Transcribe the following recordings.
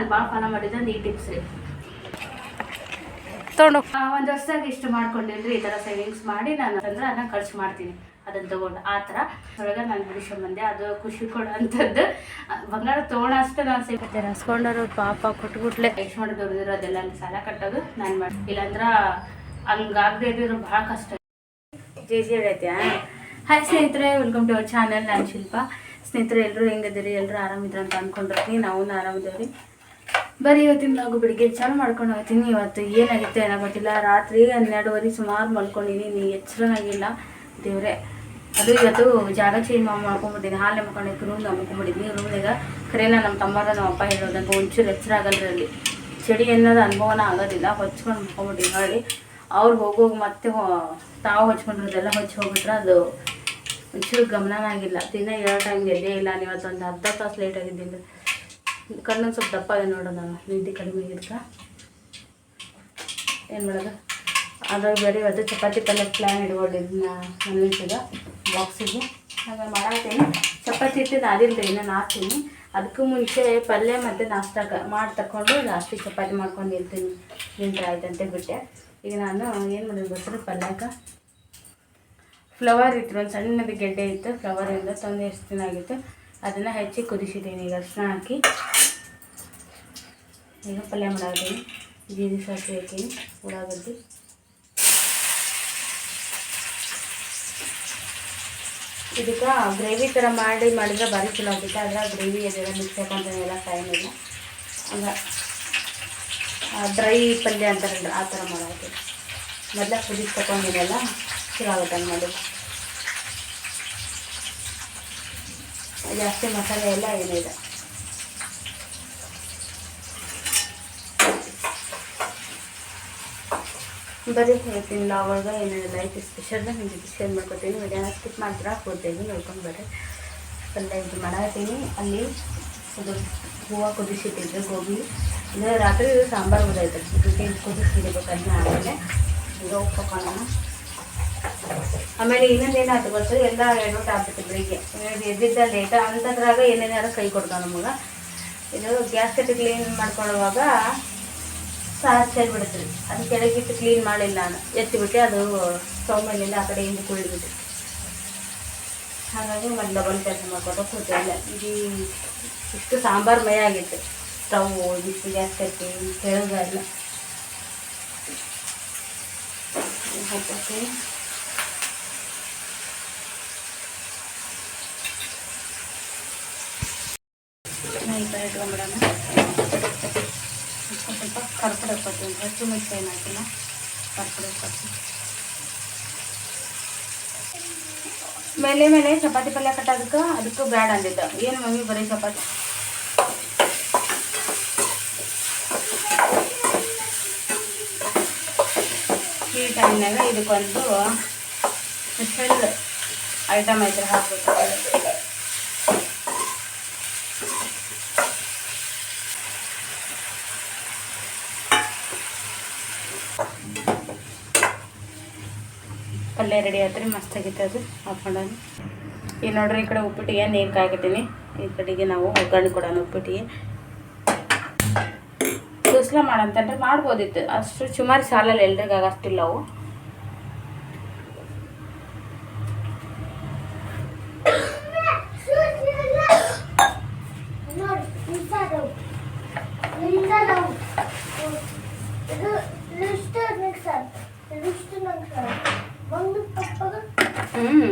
ನಾನು ಭಾಳ ಫಾಲೋ ಮಾಡಿದ್ದಂದು ಈ ಟಿಪ್ಸ್ ರೀ. ತೊಗೊಂಡು ಒಂದು ವರ್ಷದಾಗ ಇಷ್ಟು ಮಾಡ್ಕೊಂಡಿನ್ರಿ ಈ ಥರ ಸೇವಿಂಗ್ಸ್ ಮಾಡಿ ನಾನು ಅಂದ್ರೆ ಅದನ್ನ ಖರ್ಚು ಮಾಡ್ತೀನಿ. ಅದನ್ನು ತಗೊಂಡು. ಆ ಥರ ಒಳಗೆ ನಾನು ಬಿಡಿಸ್ಕೊಂಬಂದೆ ಅದು ಖುಷಿ ಕೊಡೋಂಥದ್ದು. ಬಂಗಾರ ತೊಗೊಳ ಅಷ್ಟೇ ನಾನು ಸಿಗುತ್ತೆ ರಸ್ಕೊಂಡರು ಪಾಪ ಕೊಟ್ಬಿಟ್ಲೆ. ಎಷ್ಟು ಮಾಡಿ ದುಡ್ದಿರೋ ಅದೆಲ್ಲ ಅಲ್ಲಿ ಸಾಲ ಕಟ್ಟೋದು ನಾನು ಮಾಡಿ ಇಲ್ಲಾಂದ್ರೆ ಹಂಗಾಗದೇ ಇದ್ದಿರೋ ಭಾಳ ಕಷ್ಟ. ಜೆ ಜಿ ಹೇಳೈತ್ಯಾ ಹಾಯ್ ಸ್ನೇಹಿತರೆ ವೆಲ್ಕಮ್ ಟು ಅವರ್ ಚಾನಲ್ ನಾನು ಶಿಲ್ಪ. ಸ್ನೇಹಿತರೆ ಎಲ್ಲರೂ ಹೆಂಗದಿರಿ ಎಲ್ಲರೂ ಆರಾಮಿದ್ರು ಅಂತ ಅಂದ್ಕೊಂಡಿರ್ತೀನಿ ನಾವು ಆರಾಮಿದ್ದೇವ್ರಿ ಬರೀ ಇವತ್ತಿನ ನಾವು ಬೆಳಿಗ್ಗೆ ಚಾಲು ಮಾಡ್ಕೊಂಡು ಹೋಗ್ತೀನಿ. ಇವತ್ತು ಏನಾಗಿತ್ತು ಏನೋ ಗೊತ್ತಿಲ್ಲ. ರಾತ್ರಿ ಹನ್ನೆರಡುವರೆ ಸುಮಾರು ಮಲ್ಕೊಂಡಿದ್ದೀನಿ ಎಚ್ಚರನಾಗಿಲ್ಲ ದೇವ್ರೆ. ಅದು ಇವತ್ತು ಜಾಗ ಚೇಂಜ್ ಮಾಡ್ಕೊಂಡ್ಬಿಟ್ಟಿದ್ದೀನಿ ಹಾಲೆ ಮಾಡ್ಕೊಂಡಿದ್ದು ರೂಮ್ ಮಲ್ಕೊಂಬಿಟ್ಟಿದ್ನಿ ರೂಮ್ನಾಗ ಕರೆಯಲ್ಲ ನಮ್ಮ ತಮ್ಮರ ನಮ್ಮ ಅಪ್ಪ ಹೇಳೋದಂತ ಒಂಚೂರು ಎಚ್ಚರ ಆಗಲ್ರಿ ಅಲ್ಲಿ. ಚಳಿ ಅನ್ನೋದು ಅನುಭವನ ಆಗೋದಿಲ್ಲ. ಹೊಚ್ಕೊಂಡು ಮಲ್ಕೊಂಬಿಟ್ಟಿನಿ ಹೇಳಿ. ಅವ್ರು ಹೋಗೋಗಿ ಮತ್ತೆ ತಾವು ಹೊಚ್ಕೊಂಡಿರೋದೆಲ್ಲ ಹೊಚ್ಚಿ ಹೋಗ್ಬಿಟ್ರೆ ಅದು ಒಂಚೂರು ಗಮನನಾಗಿಲ್ಲ ದಿನ ಎರಡು ಟೈಮ್ ಎದ್ದೇ ಇಲ್ಲ. ನೀವು ಇವತ್ತು ಒಂದು ಅರ್ಧ ತಾಸು ಲೇಟ್ ಆಗಿದ್ದೀನಿ ಕಣ್ಣೊಂದು ಸ್ವಲ್ಪ ದಪ್ಪ ಇದೆ ನೋಡೋಣ ನಾನು ನಿದ್ದೆ ಕಡಿಮೆ ಆಗಿದ್ಕ. ಏನು ಮಾಡೋದು? ಅದ್ರಾಗ ಬೇರೆ ಅದು ಚಪಾತಿ ಪಲ್ಯ ಪ್ಲ್ಯಾನ್ ಇಟ್ಕೊಂಡಿದ್ದು ನನ್ನ ನಿಂತಿದ್ದ ಬಾಕ್ಸಿಗೆ ಹಾಗೆ ಮಾಡತ್ತೀನಿ ಚಪಾತಿ ಇಟ್ಟಿದ್ದು ಅದಿಲ್ಲ ಇನ್ನು ಹಾಕ್ತೀನಿ ಅದಕ್ಕೂ ಮುಂಚೆ ಪಲ್ಯ ಮತ್ತು ನಾಷ್ಟಾಗ ಮಾಡಿ ತಗೊಂಡು ಲಾಸ್ಟಿಗೆ ಚಪಾತಿ ಮಾಡ್ಕೊಂಡು ಇರ್ತೀನಿ. ನಿಂತ್ರೆ ಆಯ್ತಂತೆ ಬಿಟ್ಟೆ ಈಗ ನಾನು ಏನು ಮಾಡೋದು ಗೊತ್ತಿರೋ ಪಲ್ಯಕ್ಕೆ ಫ್ಲವರ್ ಇತ್ತು ಒಂದು ಸಣ್ಣದು ಗೆಡ್ಡೆ ಇತ್ತು. ಫ್ಲವರಿಂದ ತೊಂದರೆ ಎಷ್ಟು ದಿನ ಆಗಿತ್ತು? ಅದನ್ನು ಹೆಚ್ಚಿ ಕುದಿಸಿದ್ದೀನಿ ಈಗ ಅರ್ಶಿನ ಹಾಕಿ. ಈಗ ಪಲ್ಯ ಮಾಡಾತೀನಿ ಜೀರಿಗೆ ಸಾಸಿವೆ ಹಾಕೀನಿ ಉಳ್ಳಾಗಡ್ಡಿ ಇದಕ್ಕೆ ಗ್ರೇವಿ ಥರ ಮಾಡಿ ಮಾಡಿದ್ರೆ ಭಾರಿ ಚಲೋ ಆಗುತ್ತೆ. ಅದ್ರ ಗ್ರೇವಿ ಅದೆಲ್ಲ ಮಿಕ್ಸ್ ಹಾಕೊಂತಾನೆಲ್ಲ ಟೈಮ್ ಇಲ್ಲ. ಹಂಗ ಡ್ರೈ ಪಲ್ಯ ಅಂತಾರಲ್ಲ ಆ ಥರ ಮಾಡೋದು ಮೊದಲ ಕುದಿಸ್ ತಗೊಂಡಿರಲ್ಲ ಚಲೋ ಆಗುತ್ತೆ ಮಾಡಿ ಜಾಸ್ತಿ ಮಸಾಲೆ ಎಲ್ಲ ಏನಿದೆ ಬರೀ ಹೇಳ್ತೀನಿ. ಲಾವಾಗ ಏನೇನು ಲೈಫ್ ಸ್ಪೆಷಲ್ ಹಿಂಗೆ ಶೇರ್ ಮಾಡ್ಕೊತೀನಿ ಮಧ್ಯಾಹ್ನ ಸ್ಕಿಪ್ ಮಾಡ್ತೀರಾ? ಕೊಡ್ತೀನಿ ನೋಡ್ಕೊಂಡು ಬರ್ರಿ. ಪಲ್ಯ ಇದು ಮಾಡತ್ತೀನಿ ಅಲ್ಲಿ ಅದು ಹೂವು ಕುದಿಸಿಟ್ಟಿದ್ರು, ಗೋಬಿ. ಇದು ರಾತ್ರಿ ಸಾಂಬಾರು ಉದಾಯ್ತು ಕುದಿಸಿರ್ಬೇಕು ಅದನ್ನ ಆಮೇಲೆ ಈಗ ಉಪ್ಪಕೊಳ್ಳೋಣ ಆಮೇಲೆ ಇನ್ನೊಂದು ಏನಾಯ್ತು ಗೊತ್ತು? ಎಲ್ಲ ಎರಡು ಆಗ್ಬಿಟ್ಟು ಬೆಳಿಗ್ಗೆ. ಎದ್ದಿದ್ದ ಲೇಟ ಅಂಥದ್ರಾಗ ಏನೇನಾದ್ರು ಕೈ ಕೊಡ್ತಾವೆ ನಮಗೆ. ಇದು ಗ್ಯಾಸ್ ಕಟ್ಟಿ ಕ್ಲೀನ್ ಮಾಡ್ಕೊಳ್ಳುವಾಗ ಸಾರು ಬಿಡುತ್ತೆ ಅದು ಕೆಳಗಿಟ್ಟು ಕ್ಲೀನ್ ಮಾಡಿಲ್ಲ ನಾನು. ಎತ್ತಿಬಿಟ್ಟೆ, ಅದು ಸ್ಟವ್ ಮೇಲಿಂದ ಆ ಕಡೆ ಹಿಂದೆ ಕುಳಿದ್ಬಿಟ್ಟು. ಹಾಗಾಗಿ ಮತ್ತೆ ಡಬಲ್ ಕೆಲಸ ಮಾಡ್ಕೊಂಡು ಕೂತಿಲ್ಲ ಇದು ಇಷ್ಟು ಸಾಂಬಾರು ಮಯ ಆಗಿತ್ತು. ಸ್ಟವ್ ಇಷ್ಟು ಗ್ಯಾಸ್ ಕಟ್ಟಿ ಕೆಳಗಲ್ಲ ಇಟ್ಕೊಂಡ್ಬಿಡೋಣ. ಸ್ವಲ್ಪ ಸ್ವಲ್ಪ ಕರ್ಪೂರ ಹಾಕ್ಕೊತೀನಿ ಹಚ್ಚು ಮಿಕ್ಸ್ ಏನು ಹಾಕಿಲ್ಲ ಕರ್ಪೂರ ಹಾಕ್ಕೊತೀನಿ ಮೇಲೆ ಮೇಲೆ ಚಪಾತಿ ಪಲ್ಯ ಕಟ್ಟೋದಕ್ಕೆ ಅದಕ್ಕೂ ಬ್ಯಾಡ ಅಂದಿದ್ದ ಏನು ಮಮ್ಮಿ ಬರೀ ಚಪಾತಿ ಈ ಟೈಮ್ನಾಗ ಇದಕ್ಕೊಂದು ಸ್ಪೆಷಲ್ ಐಟಮ್ ಐತ್ರಿ ಹಾಕ್ಬೇಕು ಪಲ್ಯ ರೆಡಿ ಆಯ್ತು ಮಸ್ತ್ ಆಗೈತೆ ಅದು. ಹಾಕೊಂಡೋದು ಈಗ ನೋಡ್ರಿ ಈ ಕಡೆ ಉಪ್ಪಿಟ್ಟಿಗೆ ನೀರು ಕಾಯ್ಕತ್ತೀನಿ. ಈ ಕಡೆಗೆ ನಾವು ಒಗ್ಗರಣೆ ಕೊಡೋಣ ಉಪ್ಪಿಟ್ಟಿಗೆ. ಕುಸ್ಲ ಮಾಡಂತಂದ್ರೆ ಮಾಡ್ಬೋದಿತ್ತು. ಅಷ್ಟು ಸುಮಾರು ಸಾಲಲ್ಲ ಎಲ್ರಿಗಾಗಷ್ಟಿಲ್ಲ ಅವು ಹ್ಞೂ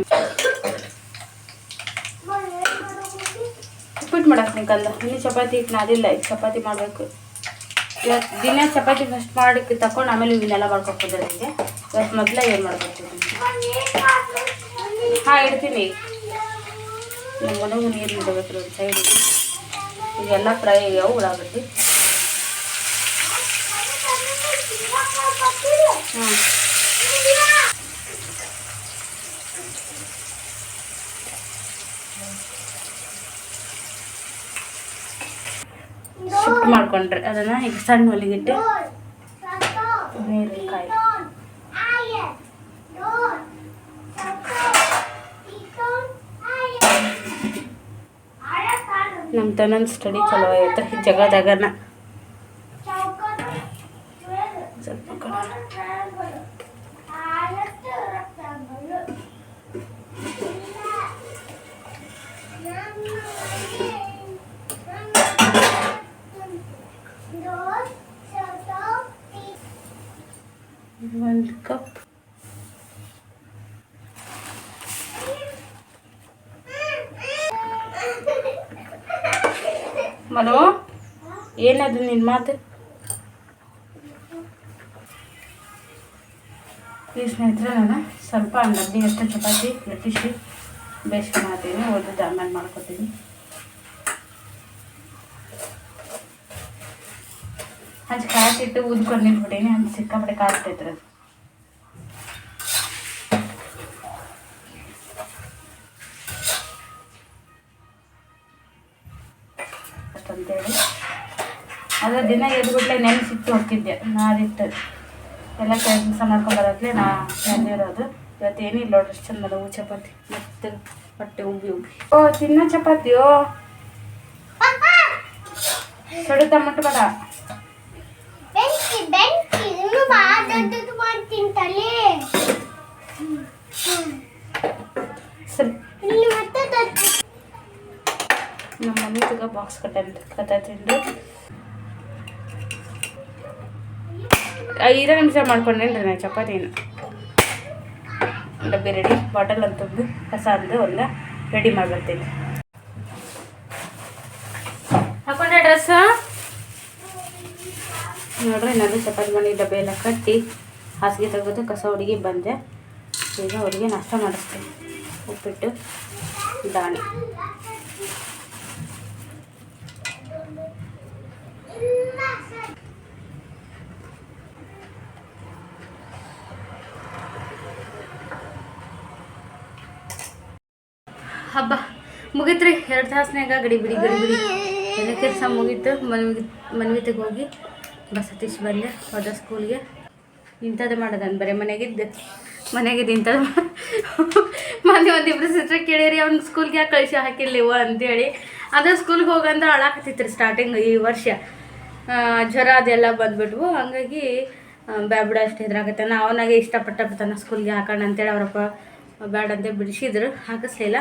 ಉಪ್ಪಿಟ್ಟು ಮಾಡಕ್ಕೆ ನಿಂಕಂದ ಇನ್ನು ಚಪಾತಿ ಹಿಟ್ಟು ನಾದಿಲ್ಲ, ಈಗ ಚಪಾತಿ ಮಾಡಬೇಕು. ಇವತ್ತು ದಿನ ಚಪಾತಿ ಫಸ್ಟ್ ಮಾಡಕ್ಕೆ ತಕೊಂಡು ಆಮೇಲೆ ಇವನ್ನೆಲ್ಲ ಮಾಡ್ಕೊಬೋದು ನನಗೆ ಇವತ್ತು ಮೊದಲೇ ಏನು ಮಾಡ್ಬೇಕು ಹಾಂ, ಇಡ್ತೀನಿ. ನಮ್ಮ ಮನೆಗೆ ನೀರು ಇಡಬೇಕು ಒಂದು ಸೈಡ್ ಈಗೆಲ್ಲ ಫ್ರೈ ಯಾವ ಉಳ್ಳಾಗಡ್ಡಿ ಹ್ಞೂ ಮಾಡ್ಕೊಂಡ್ರೆ. ಅದನ್ನು ಈಗ ಸಣ್ಣ ಒಲಿಗಿಟ್ಟು ನೀರು ಕಾಯಿ ನಮ್ಮ ಸ್ಟಡಿ ಚಲೋ ಆಗೈತೆ ಜಗದಾಗನ. ಒಂದು ಕಪ್ ಮನು ಏನದು ನಿನ್ನ ಮಾತು? ಈ ಸ್ನೇಹಿತರೆ, ನಾನು ಸ್ವಲ್ಪ ಡಬ್ಬಿ ಅಷ್ಟು ಚಪಾತಿ ಲಟ್ಟಿಸಿ ಬೇಯಿಸ್ಕೊಂಡು ಮಾಡ್ತೀನಿ ಓದಿದ್ದು ಆಮೇಲೆ ಮಾಡ್ಕೊತೀನಿ. ಹಂಚು ಕಾಯ್ತಿಟ್ಟು ಊದ್ಕೊಂಡು ನಿಂತ್ಬಿಟ್ಟೀನಿ ಹಂಗೆ ಸಿಕ್ಕಾಪಟ್ಟೆ ಕಾಯ್ತೈತ್ರಿ ಅದು ಅಷ್ಟಂತೇಳಿ. ಅದ್ರ ದಿನ ಎದ್ಬಿಟ್ಲೆ ನೆನೆಸಿಟ್ಟು ಹೋಗ್ತಿದ್ದೆ. ನಾದಿಟ್ಟು ಎಲ್ಲ ಕೆಲಸ ಮಾಡ್ಕೊಂಡ್ಬರತ್ಲೆ ನಾ ನೆನೆಯಿರೋದು ಇವತ್ತು ಏನಿಲ್ಲ ನೋಡ್ರಿ ಎಷ್ಟು ಚಂದ ಹೂ, ಚಪಾತಿ. ಮತ್ತೆ ಹೊಟ್ಟೆ ಉಬ್ಬಿ ಉಬ್ಬಿ ಓ, ತಿನ್ನೋ ಚಪಾತಿ ಓ ಸಡು ಟೊಮಟೊ ಬೇಡ ದೊಡ್ಡದು ಇಲ್ಲಿ ಮತ್ತೆ ನಮ್ಮ ಮಮ್ಮಿ ತಗ ಬಾಕ್ಸ್ ಕಟ್ಟ ಕಟ್ಟಿಂದು ಐದು ನಿಮಿಷ ಮಾಡ್ಕೊಂಡೇನ್ರಿ ನಾನು ಚಪಾತಿನ? ಡಬ್ಬಿ ರೆಡಿ ಬಾಟಲ್ ಅಂತ ತುಂಬಿ ಕಸ ಅಂದು ಒಂದು ರೆಡಿ ಮಾಡ್ಬರ್ತೀನಿ. ಹಾಕೊಂಡೆ ನೋಡ್ರಿ ನಾನು ಚಪಾತಿ ಮಾಡಿ ಡಬ್ಬೆ ಎಲ್ಲ ಕಟ್ಟಿ ಹಾಸಿಗೆ ತೆಗೆದು ಕಸ ಹುಡುಗಿ ಬಂದೆ. ಈಗ ಅವರಿಗೆ ನಾಷ್ಟ ಮಾಡಿಸ್ತೀನಿ. ಉಪ್ಪಿಟ್ಟು ದಾಣಿ ಹಬ್ಬ ಮುಗಿತ್ರಿ. ಎರಡು ತಾಸ್ನ್ಯಾಗ ಗಡಿ ಬಿಡಿ ಗಡಿ ಬಿಡಿ. ಎಲ್ಲ ಕೆಲಸ ಮುಗೀತು. ಮನ್ವಿ ಮನ್ವಿತಿಗೆ ಹೋಗಿ ಬಸ್ ಹತ್ತಿಸಿ ಬಂದೆ ಹೋದ ಸ್ಕೂಲ್ಗೆ. ಇಂಥದ್ದು ಮಾಡೋದನ್ ಬರೀ ಮನೆಗಿದ್ದೆ. ಮನೆಗಿದ್ದು ಇಂಥದ್ದು ಮೊನ್ನೆ ಒಂದಿಬ್ರು ಸಿಸ್ಟರ್ ಕೇಳಿರಿ, ಅವ್ನ ಸ್ಕೂಲ್ಗೆ ಯಾಕೆ ಕಳಿಸಿ ಹಾಕಿರ್ಲಿವ ಅಂತೇಳಿ. ಅದೇ ಸ್ಕೂಲ್ಗೆ ಹೋಗಂದ್ರೆ ಅಳಾಕತ್ತಿತ್ತು ಸ್ಟಾರ್ಟಿಂಗ್ ಈ ವರ್ಷ. ಜ್ವರ ಅದೆಲ್ಲ ಬಂದ್ಬಿಟ್ವು. ಹಂಗಾಗಿ ಬ್ಯಾಬಿಡ ಅಷ್ಟು ಹೆದ್ರಾಗತ್ತೆ. ಅವನಾಗೆ ಇಷ್ಟಪಟ್ಟ ಬಿಡ್ತಾನೆ ಸ್ಕೂಲ್ಗೆ ಹಾಕೋಣ ಅಂತೇಳಿ ಅವರಪ್ಪ ಬ್ಯಾಡ ಅಂತ ಬಿಡಿಸಿದ್ರು. ಹಾಕಿಸ್ಲಿಲ್ಲ.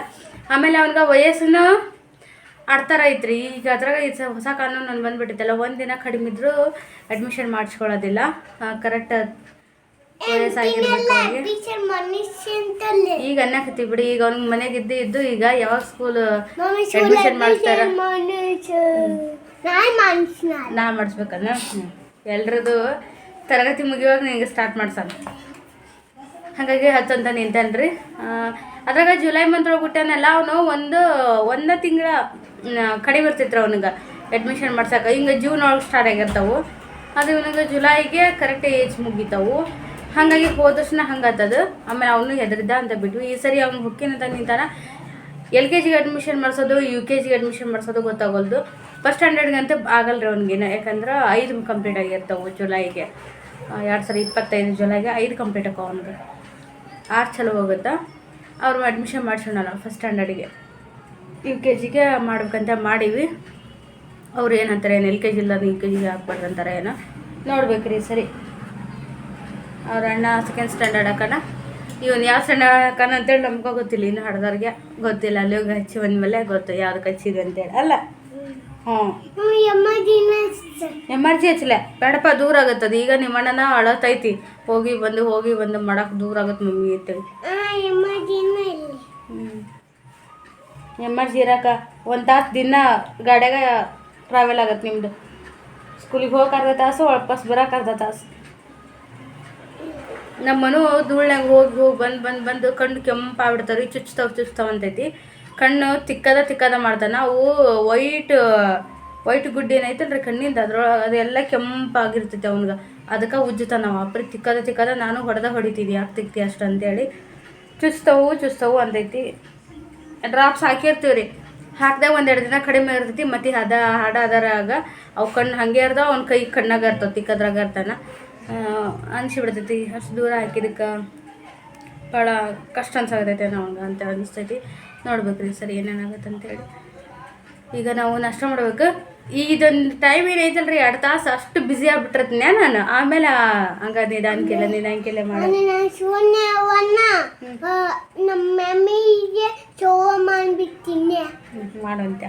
ಆಮೇಲೆ ಅವನಿಗೆ ವಯಸ್ಸನ್ನು ಆಡ್ತಾರ ಐತ್ರಿ ಈಗ ಅದ್ರಾಗ ಇದು ಹೊಸ ಕಾನೂನು ನಾನು ಬಂದ್ಬಿಟ್ಟಿತ್ತಲ್ಲ ದಿನ ಕಡಿಮೆ ಇದ್ರೂ ಅಡ್ಮಿಷನ್ ಮಾಡಿಸ್ಕೊಳ್ಳೋದಿಲ್ಲ. ಕರೆಕ್ಟ್ ಈಗ ಅನ್ನಕತ್ತಿ ಬಿಡಿ ಈಗ ಅವ್ನಿಗೆ ಮನೆಗೆ ಇದ್ದು ಇದ್ದು ಈಗ ಯಾವಾಗ ಸ್ಕೂಲ್ ಅಡ್ಮಿಷನ್ ಮಾಡ್ತಾರ? ನಾ ಮಾಡಿಸ್ಬೇಕನ್ನ ಎಲ್ರದು ತರಗತಿ ಮುಗಿಯುವಾಗ ನಿನಗೆ ಸ್ಟಾರ್ಟ್ ಮಾಡ್ಸಣ. ಹಾಗಾಗಿ ಹತ್ತಂತ ನಿಂತಾನ್ರಿ. ಅದ್ರಾಗ ಜುಲೈ ಮಂತ್ ಒಳಗೆ ಹುಟ್ಟಾನಲ್ಲ ಅವನು ಒಂದು ಒಂದು ತಿಂಗಳ ಕಡಿಮೆ ಇರ್ತಿತ್ತು ಅವನಿಗೆ. ಅಡ್ಮಿಷನ್ ಮಾಡ್ಸಕ್ಕೆ ಹಿಂಗೆ ಜೂನ್ ಒಳಗೆ ಸ್ಟಾರ್ಟ್ ಆಗಿರ್ತಾವೆ. ಅದು ಇವನಿಗೆ ಜುಲೈಗೆ ಕರೆಕ್ಟ್ ಏಜ್ ಮುಗಿತಾವು. ಹಾಗಾಗಿ ಹೋದ ತಕ್ಷಣ ಹಂಗಾತದು ಆಮೇಲೆ ಅವನು ಹೆದರಿದ್ದ ಅಂತ ಬಿಟ್ವಿ. ಈ ಸರಿ ಅವ್ನು ಹುಕ್ಕಿನಂತ ನಿಂತಾನ. ಎಲ್ ಕೆ ಜಿಗೆ ಅಡ್ಮಿಷನ್ ಮಾಡಿಸೋದು ಯು ಕೆ ಜಿಗೆ ಅಡ್ಮಿಷನ್ ಮಾಡಿಸೋದು ಗೊತ್ತಾಗೋಲ್ದು. ಫಸ್ಟ್ ಸ್ಟ್ಯಾಂಡರ್ಡ್ಗಂತ ಆಗಲ್ಲ ರೀ ಅವ್ನಿಗೆ ಯಾಕಂದ್ರೆ ಐದು ಕಂಪ್ಲೀಟ್ ಆಗಿರ್ತಾವೆ ಜುಲೈಗೆ ಎರಡು ಸಾವಿರ ಇಪ್ಪತ್ತೈದು ಜುಲೈಗೆ ಐದು ಕಂಪ್ಲೀಟ್ ಆಕವ ಅವ್ನಿಗೆ ಆರು ಚಲೋ ಹೋಗುತ್ತಾ? ಅವ್ರು ಅಡ್ಮಿಷನ್ ಮಾಡಿಸೋಣ ಫಸ್ಟ್ ಸ್ಟ್ಯಾಂಡರ್ಡಿಗೆ ಯು ಕೆ ಜಿಗೆ ಮಾಡ್ಬೇಕಂತ ಮಾಡೀವಿ. ಅವ್ರು ಏನಂತಾರೆ, ಏನು ಎಲ್ ಕೆ ಜಿ ಇಲ್ಲ ಯು ಕೆ ಜಿಗೆ ಹಾಕ್ಬಾರ್ದು ಅಂತಾರೆ ಏನೋ. ನೋಡ್ಬೇಕ್ರಿ ಸರಿ. ಅವ್ರ ಅಣ್ಣ ಸೆಕೆಂಡ್ ಸ್ಟ್ಯಾಂಡರ್ಡ್ ಹಾಕೋಣ ಇವನು ಯಾವ ಸ್ಟ್ಯಾಂಡರ್ಡ್ ಹಾಕೋಣ ಅಂತೇಳಿ ನಮ್ಗೆ ಗೊತ್ತಿಲ್ಲ, ಇನ್ನು ಹಡ್ದವ್ರಿಗೆ ಗೊತ್ತಿಲ್ಲ, ಅಲ್ಲಿ ಹೋಗಿ ಹಚ್ಚಿ ಬಂದ್ಮೇಲೆ ಗೊತ್ತು ಯಾವ್ದಕ್ಕೆ ಹಚ್ಚಿದೆ ಅಂತೇಳಿ. ಅಲ್ಲ? ಹ್ಞೂ. ಎಮರ್ಜಿ ಹಚ್ಚಲೆ ಬೇಡಪ್ಪ, ದೂರ ಆಗತ್ತದ ಈಗ ನಿಮ್ಮ ಅಣ್ಣನ ಅಳತೈತಿ. ಹೋಗಿ ಬಂದು ಹೋಗಿ ಬಂದು ಮಾಡಕ್ಕೆ ದೂರ ಆಗತ್ತೆ ಮಮ್ಮಿ ಅಂತೇಳಿ. ಅಮ್ಮ ಜೀರಾಕ ಒಂದು ತಾಸು ದಿನ ಗಾಡ್ಯಾಗ ಟ್ರಾವೆಲ್ ಆಗತ್ತೆ ನಿಮ್ಮದು ಸ್ಕೂಲಿಗೆ ಹೋಗಕ್ಕೆ ಅರ್ಧ ತಾಸು, ವಾಪಸ್ ಬರೋಕೆ ಅರ್ಧ ತಾಸು. ನಮ್ಮ ಮನು ಧೂಳ್ನಾಗ ಹೋಗಿ ಹೋಗಿ, ಬಂದು ಬಂದು ಬಂದು ಕಣ್ಣು ಕೆಂಪಾಗ್ಬಿಡ್ತಾರೆ ಚುಚ್ತಾವ, ಚುಚ್ತಾವ್ ಅಂತೈತಿ. ಕಣ್ಣು ತಿಕ್ಕದ ತಿಕ್ಕದ ಮಾಡ್ತಾನೆ ಅವು ವೈಟ್ ವೈಟ್ ಗುಡ್ಡ ಏನೈತಲ್ರಿ ಕಣ್ಣಿಂದ? ಅದ್ರೊಳಗೆ ಅದೆಲ್ಲ ಕೆಂಪಾಗಿರ್ತೈತಿ ಅವ್ನಿಗೆ. ಅದಕ್ಕೆ ಉಜ್ಜುತ್ತಾನ ನಾವು. ಅಪ್ರಿ ತಿಕ್ಕದ ತಿಕ್ಕದ ನಾನು ಹೊಡೆದ ಹೊಡಿತೀನಿ ಯಾಕೆ ತಿಕ್ತಿ ಅಷ್ಟು ಅಂತೇಳಿ. ಚುಚ್ತಾವು, ಚುಚ್ತವು ಅಂತೈತಿ. ಡ್ರಾಪ್ಸ್ ಹಾಕಿರ್ತೀವಿ ರೀ ಹಾಕ್ದಾಗ ಒಂದೆರಡು ದಿನ ಕಡಿಮೆ ಇರ್ತೈತಿ, ಮತ್ತೆ ಹದ ಹಾಡ ಅದರಾಗ ಅವು ಕಣ್ಣು ಹಂಗೆ ಇರ್ದ ಅವ್ನ ಕೈ ಕಣ್ಣಾಗ ಇರ್ತವೆ ಕದ್ರಾಗ ಇರ್ತಾನ. ಅನ್ಸಿಬಿಡ್ತೈತಿ, ಅಷ್ಟು ದೂರ ಹಾಕಿದಕ್ಕೆ ಭಾಳ ಕಷ್ಟ ಅನ್ಸಾಗತೈತೆ ನಮ್ಗೆ ಅಂತ ಅನಿಸ್ತೈತಿ. ನೋಡ್ಬೇಕು ರೀ ಸರಿ ಏನೇನಾಗತ್ತೆ ಅಂತೇಳಿ ಈಗ ನಾವು ನಷ್ಟ ಮಾಡ್ಬೇಕು. ಇದೊಂದು ಟೈಮ್ ಏನೈತಲ್ರಿ ಎರಡು ತಾಸು ಅಷ್ಟು ಬ್ಯುಸಿ ಆಗ್ಬಿಟ್ಟಿರ್ತೀನಿ ನಾನು. ಆಮೇಲೆ ಹಂಗ ನಿಧಾನಕ್ಕೆಲ್ಲ ನಿಧಾನಕ್ಕೆಲ್ಲ ಮಾಡಿ. ಶೂನ್ಯವನ್ನ ನಮ್ಮ ಮಮ್ಮಿಗೆ ಶೋ ಮಾಡ್ಬಿಡ್ತೀನಿ. ಮಾಡುವಂತ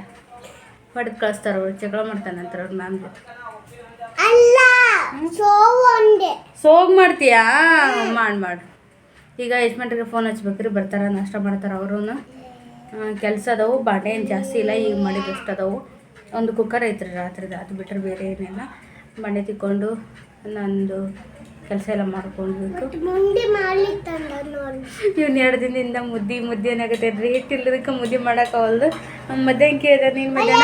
ಹೊಡೆದು ಕಳಿಸ್ತಾರ ಅವ್ರು ಜಗಳ ಮಾಡ್ತಾನಂತಾರ ಅವ್ರ ಮ್ಯಾಮ್ ಅಲ್ಲ ಸೋಗ್ ಮಾಡ್ತೀಯಾ? ಮಾಡಿ ಮಾಡು. ಈಗ ಯಜಮಾನ್ರಿಗೆ ಫೋನ್ ಹಚ್ಬೇಕ್ರಿ ಬರ್ತಾರ ನಾಷ್ಟ ಮಾಡ್ತಾರ ಅವರು ಕೆಲಸ ಅದಾವು ಬಾಂಡೆ ಏನು ಜಾಸ್ತಿ ಇಲ್ಲ ಈಗ ಮಾಡಿದಷ್ಟು ಅದಾವು. ಒಂದು ಕುಕ್ಕರ್ ಐತ್ರಿ ರಾತ್ರಿದು ಅದು ಬಿಟ್ಟರೆ ಬೇರೆ ಏನಿಲ್ಲ. ಬಾಂಡೆ ತಿಕ್ಕೊಂಡು ನಂದು ಕೆಲಸ ಎಲ್ಲ ಮಾಡ್ಕೊಳ್ಬೇಕು. ಇವ್ನು ಎರಡು ದಿನದಿಂದ ಮುದ್ದಿ ಮುದ್ದೆ ಏನಾಗತ್ತೆ ರೀ ಹಿಟ್ಟಿಲ್ಲದಕ್ಕೆ ಮುದ್ದೆ ಮಾಡೋಕ್ಕಾವಲ್ದು ಒಂದು ಮಧ್ಯಾಹ್ನ ಕೇಳಿದ ನೀನು ಮಧ್ಯಾಹ್ನ?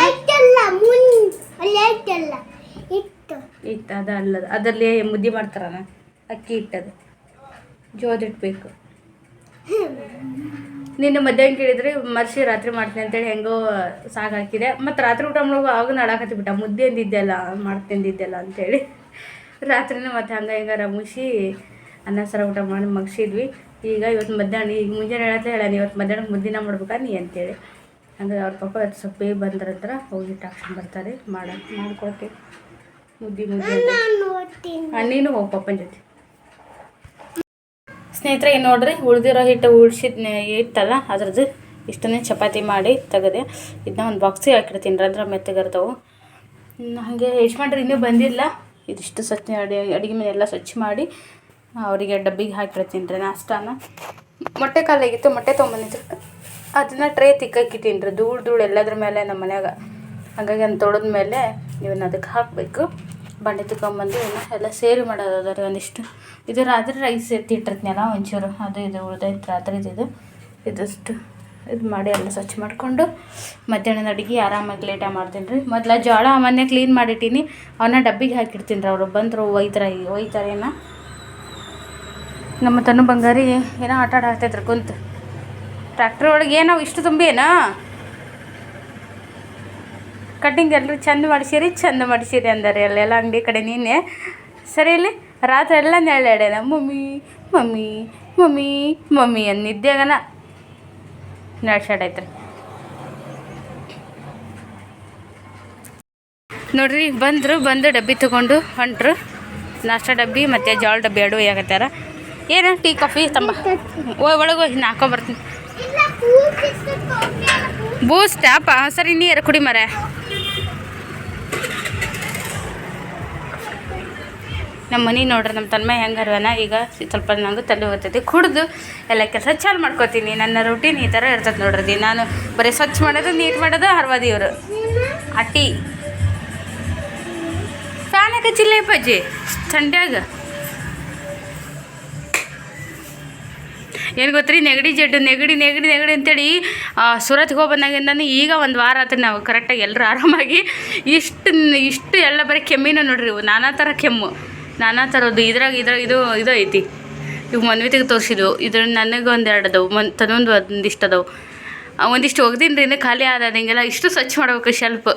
ಇತ್ತು ಅದು ಅಲ್ಲದು. ಅದರಲ್ಲಿ ಮುದ್ದೆ ಮಾಡ್ತಾರನ? ಅಕ್ಕಿ ಇಟ್ಟದ ಜೋಳದ ಇಟ್ಬೇಕು. ನಿನ್ನೆ ಮಧ್ಯಾಹ್ನ ಕೇಳಿದ್ರೆ ಮರ್ಸಿ ರಾತ್ರಿ ಮಾಡ್ತೀನಿ ಅಂತೇಳಿ ಹೆಂಗೋ ಸಾಗ ಹಾಕಿದೆ. ಮತ್ತು ರಾತ್ರಿ ಊಟ ಮಾಡುವಾಗ ಆವಾಗ ನಾಡಾಕತ್ತಿ ಬಿಟ್ಟ. ಮುದ್ದೆ ಅಂದಿದ್ದೆಲ್ಲ ಮಾಡ್ತಿದ್ದಿದ್ದೆಲ್ಲ ಅಂತೇಳಿ. ರಾತ್ರಿನೇ ಮತ್ತೆ ಹಂಗೆ ಹಿಂಗೆ ರಮಿಸಿ ಅನ್ನ ಸರ ಊಟ ಮಾಡಿ ಮಗ್ಸಿದ್ವಿ. ಈಗ ಇವತ್ತು ಮಧ್ಯಾಹ್ನ ಈಗ ಮುಂಜಾನೆ ಹೇಳತ್ತೆ ಹೇಳ ಇವತ್ತು ಮಧ್ಯಾಹ್ನ ಮುದ್ದಿನ ಮಾಡ್ಬೇಕಾ ನೀ ಅಂತೇಳಿ. ಹಂಗೆ ಅವ್ರ ಪಾಪ ಇವತ್ತು ಸ್ವಲ್ಪ ಬಂದ್ರ ಹತ್ರ ಹೋಗಿ ಟಾಕ್ಷನ್ ಬರ್ತಾರೆ ಮಾಡ ಮಾಡ್ಕೊಡ್ತೀವಿ ಮುದ್ದಿ ಮುದ್ದೆ ನೀನು ಹೋಗಿ ಪಪ್ಪನ ಜೊತೆ. ಸ್ನೇಹಿತರೆ ನೋಡ್ರಿ, ಉಳಿದಿರೋ ಹಿಟ್ಟು ಉಳಿಸಿ ಹಿಟ್ಟಲ್ಲ, ಅದ್ರದ್ದು ಇಷ್ಟನ್ನೇ ಚಪಾತಿ ಮಾಡಿ ತೆಗೆದೆ ಇದನ್ನ ಒಂದು ಬಾಕ್ಸಿಗೆ ಹಾಕಿಡ್ತೀನಿ ರಂಧ್ರ ಮೆತ್ತಗಿರ್ತಾವೆ. ಹಾಗೆ ಯಜಮಾನ್ರು ಇನ್ನೂ ಬಂದಿಲ್ಲ. ಇದಿಷ್ಟು ಸ್ವಚ್ಛ ಅಡಿ ಅಡುಗೆ ಮನೆ ಎಲ್ಲ ಸ್ವಚ್ಛ ಮಾಡಿ ಅವರಿಗೆ ಡಬ್ಬಿಗೆ ಹಾಕಿಡ್ತೀನಿ ರೀ, ನಾಷ್ಟಾನ. ಮೊಟ್ಟೆ ಕಾಲಾಗಿತ್ತು ಮೊಟ್ಟೆ ತೊಗೊಂಬಂದಿದ್ರು ಅದನ್ನು ಟ್ರೇ ತಿಕ್ಕಾಕಿಟ್ಟೀನಿ ರೀ, ಧೂಳು ಧೂಳು ಎಲ್ಲದ್ರ ಮೇಲೆ ನಮ್ಮ ಮನ್ಯಾಗ ಹಾಗಾಗಿ ಅದನ್ನು ತೊಳೆದ ಮೇಲೆ ಇವನ್ನ ಅದಕ್ಕೆ ಹಾಕಬೇಕು. ಬಂಡೆ ತಗೊಂಬಂದು ಎಲ್ಲ ಎಲ್ಲ ಸೇರಿ ಮಾಡೋದು ಒಂದಿಷ್ಟು. ಇದು ರಾತ್ರಿ ರೈಸ್ ಎತ್ತಿಟ್ಟಿರ್ತೀನಲ್ಲ ಒಂಚೂರು, ಅದು ಇದು ಉಳ್ದೈತೆ ರಾತ್ರಿ ಇದು. ಇದಷ್ಟು. ಇದು ಮಾಡಿ ಎಲ್ಲ ಸ್ವಚ್ಛ ಮಾಡಿಕೊಂಡು ಮಧ್ಯಾಹ್ನದ ಅಡುಗೆ ಆರಾಮಾಗಿ ಲೇಟಾಗಿ ಮಾಡ್ತೀನಿ ರೀ. ಮೊದಲ ಜೋಳ ಮೊನ್ನೆ ಕ್ಲೀನ್ ಮಾಡಿಟ್ಟೀನಿ ಅವನ್ನ ಡಬ್ಬಿಗೆ ಹಾಕಿಡ್ತೀನಿ ರೀ ಅವರು. ಬಂದರು ಒಯ್ತಾರೆ ಒಯ್ತಾರೇನ ನಮ್ಮ ತನು ಬಂಗಾರಿ ಏನೋ ಆಟ ಆಡ್ತಿದ್ರು ಕುಂತು. ಟ್ರ್ಯಾಕ್ಟ್ರ್ ಒಳಗೆ ಏನೋ ಇಷ್ಟು ತುಂಬೇನಾ ಕಟ್ಟಿಂಗ್ ಎಲ್ಲರೂ ಚಂದ ಮಾಡಿಸಿರಿ ಚಂದ ಮಾಡಿಸಿರಿ ಅಂದಾರೆ ಅಲ್ಲೆಲ್ಲ ಅಂಗಡಿ ಕಡೆ ನೀನೆ ಸರಿ ಇಲ್ಲಿ ರಾತ್ರಿ ಎಲ್ಲ ನೆಳ್ಳಾಡೇನ ಮಮ್ಮಿ ಮಮ್ಮಿ ಮಮ್ಮಿ ಮಮ್ಮಿ ನಿದ್ದೆಗನ ನಡ್ಸಾಡೈತ್ರಿ. ನೋಡ್ರಿ ಬಂದರು ಬಂದು ಡಬ್ಬಿ ತೊಗೊಂಡು ಹೊಂಟ್ರು. ನಾಷ್ಟ ಡಬ್ಬಿ ಮತ್ತು ಜೋಳ ಡಬ್ಬಿ ಎರಡು ಆಗತ್ತಾರ ಏನು ಟೀ ಕಾಫಿ ತಂಬ? ಓ ಒಳಗೆ ಹೋಗಿ ನಾಕೊ ಬರ್ತೀನಿ. ಇಲ್ಲ ಕೂಸಿತ್ತು ಕಾಫಿ ಬೂಸ್ಟ್ ಅಪ್ಪ ಸರಿ ನೀರು ಕುಡಿ ಮರ ನಮ್ಮ ಮನೆ ನೋಡ್ರಿ ನಮ್ಮ ತನ್ಮಯ ಹೆಂಗೆ ಅರ್ವನ? ಈಗ ಸ್ವಲ್ಪ ನಂಗೆ ತಲೆ ಹೋಗ್ತೈತಿ. ಕುಡ್ದು ಎಲ್ಲ ಕೆಲಸ ಚಾಲು ಮಾಡ್ಕೋತೀನಿ. ನನ್ನ ರೂಟೀನ್ ಈ ಥರ ಇರ್ತದೆ ನೋಡ್ರಿ ನಾನು ಬರೀ ಸ್ವಚ್ಛ ಮಾಡೋದು, ನೀಟ್ ಮಾಡೋದು ಹರ್ವಾದಿ ಇವರು ಅಟ್ಟಿ. ಫ್ಯಾನ್ ಯಾಕೆ ಪಜ್ಜಿ ಸಂಡ್ಯಾಗ. ಏನು ಗೊತ್ತ್ರಿ? ನೆಗಡಿ ಜಡ್ಡು, ನೆಗಡಿ ನೆಗಡಿ ನೆಗಡಿ ಅಂತೇಳಿ ಸುರತ್ಗೆ ಹೋಗಿ ಈಗ ಒಂದು ವಾರ ಆತು ನಾವು ಕರೆಕ್ಟಾಗಿ ಎಲ್ಲರೂ ಆರಾಮಾಗಿ. ಇಷ್ಟು ಇಷ್ಟು ಎಲ್ಲ ಬರೀ ಕೆಮ್ಮಿನ ನೋಡ್ರಿ ನಾನಾ ಥರ ಕೆಮ್ಮು. ನಾನಾ ಥರದ್ದು ಇದ್ರಾಗ ಇದ್ರಾಗ ಇದು ಇದು ಐತಿ. ಇವು ಮನ್ವಿತಿಗೆ ತೋರಿಸಿದ್ವು. ಇದ್ರ ನನಗೆ ಒಂದೆರಡು ಅದಾವು ಮನ್, ತನ್ನೊಂದು ಒಂದಿಷ್ಟು ಅದಾವು ಒಂದಿಷ್ಟು ಒಗ್ದೀನಿ ಖಾಲಿ ಆದ ಹಿಂಗೆಲ್ಲ ಇಷ್ಟು ಸ್ವಚ್ಛ ಮಾಡ್ಬೇಕು ಶೆಲ್ಫ್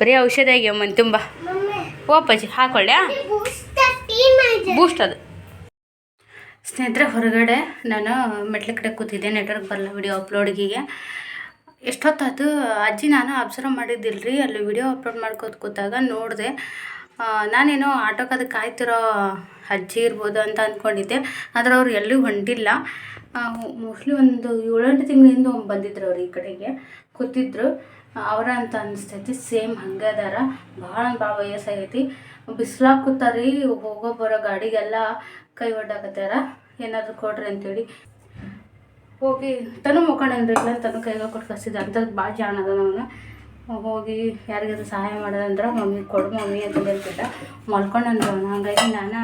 ಬರೀ ಔಷಧಿ ಆಗ್ಯಾವ ಮನೆ, ತುಂಬ. ಓಪಜಿ ಹಾಕೊಳ್ಳೆ ಹಾಕೊಳ್ಳ್ಯಾ ಬೂಸ್ಟ್ ಅದು. ಸ್ನೇಹಿತರೆ, ಹೊರಗಡೆ ನಾನು ಮೆಟ್ಲ ಕಡೆ ಕೂತಿದ್ದೆ. ನೆಟ್ವರ್ಕ್ ಬರಲ್ಲ ವಿಡಿಯೋ ಅಪ್ಲೋಡಿಗೆ ಎಷ್ಟೊತ್ತಾಯ್ತು? ಅಜ್ಜಿ, ನಾನು ಅಬ್ಸರ್ವ್ ಮಾಡಿದ್ದಿಲ್ಲ ರೀ ಅಲ್ಲಿ ವಿಡಿಯೋ ಅಪ್ಲೋಡ್ ಮಾಡ್ಕೋತ ಕೂತಾಗ ನೋಡಿದೆ. ನಾನೇನೋ ಆಟೋಕ್ಕೆ ಅದಕ್ಕೆ ಕಾಯ್ತಿರೋ ಅಜ್ಜಿ ಇರ್ಬೋದು ಅಂತ ಅಂದ್ಕೊಂಡಿದ್ದೆ ಆದರೆ ಅವ್ರು ಎಲ್ಲೂ ಹೊಂಟಿಲ್ಲ. ಮೋಸ್ಟ್ಲಿ ಒಂದು ಏಳೆಂಟು ತಿಂಗಳಿಂದ ಒಮ್ಮೆ ಬಂದಿದ್ರು ಅವ್ರು ಈ ಕಡೆಗೆ. ಕೂತಿದ್ರು. ಅವರ ಅಂತ ಅನಿಸ್ತೈತಿ, ಸೇಮ್ ಹಂಗೆ ಅದಾರ. ಭಾಳ ಭಾಳ ವಯಸ್ಸಾಗೈತಿ. ಬಿಸಿಲಾಗ ಕೂತಾರಿ, ಹೋಗೋ ಬರೋ ಗಾಡಿಗೆಲ್ಲ ಕೈ ಒಡ್ಡಾಕತ್ತಾರ. ಏನಾದರೂ ಕೊಡ್ರಿ ಅಂತೇಳಿ. ಹೋಗಿ ತನು ಮುಖಂಡ್ರಿ ತನು ಕೈಗೆ ಕೊಟ್ಟು ಕಳ್ಸಿದ್ದೆ ಅಂಥದ್ದು ಭಾಳ ಜಾಣ ಅದ ನಮಗೆ ಹೋಗಿ ಯಾರಿಗಾದ್ರೂ ಸಹಾಯ ಮಾಡೋದಂದ್ರೆ ಮಮ್ಮಿ ಕೊಡು ಮಮ್ಮಿ ಅಂತ ಹೇಳ್ತಿದ್ದ ಅವನು. ಹಾಗಾಗಿ ನಾನು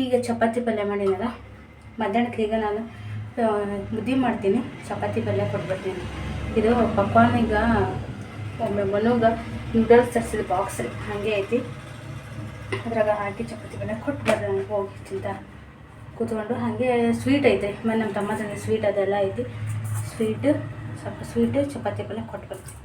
ಈಗ ಚಪಾತಿ ಪಲ್ಯ ಮಾಡಿನಲ್ಲ, ಮಧ್ಯಾಹ್ನಕ್ಕೆ ಈಗ ನಾನು ಮುದ್ದಿ ಮಾಡ್ತೀನಿ. ಚಪಾತಿ ಪಲ್ಯ ಕೊಟ್ಬಿಡ್ತೀನಿ. ಇದು ಪಪ್ಪಾನೀಗ ಒಮ್ಮೆ ಮನುಗೆ ನೂಡಲ್ಸ್ ತರಿಸಿದ ಬಾಕ್ಸ್ ಹಾಗೆ ಐತಿ. ಅದ್ರಾಗ ಹಾಕಿ ಚಪಾತಿ ಪಲ್ಯ ಕೊಟ್ಟು ಬರ್ರಿ ಹೋಗಿ ಚಿಂತ ಕೂತ್ಕೊಂಡು. ಹಾಗೆ ಸ್ವೀಟ್ ಐತೆ. ಮನೆ ನಮ್ಮ ತಮ್ಮ ತಂದೆ ಸ್ವೀಟ್ ಅದೆಲ್ಲ ಐತಿ. ಸ್ವೀಟ್ ಸ್ವಲ್ಪ ಸ್ವೀಟು ಚಪಾತಿ ಪಲ್ಯ ಕೊಟ್ಟು ಬರ್ತೀವಿ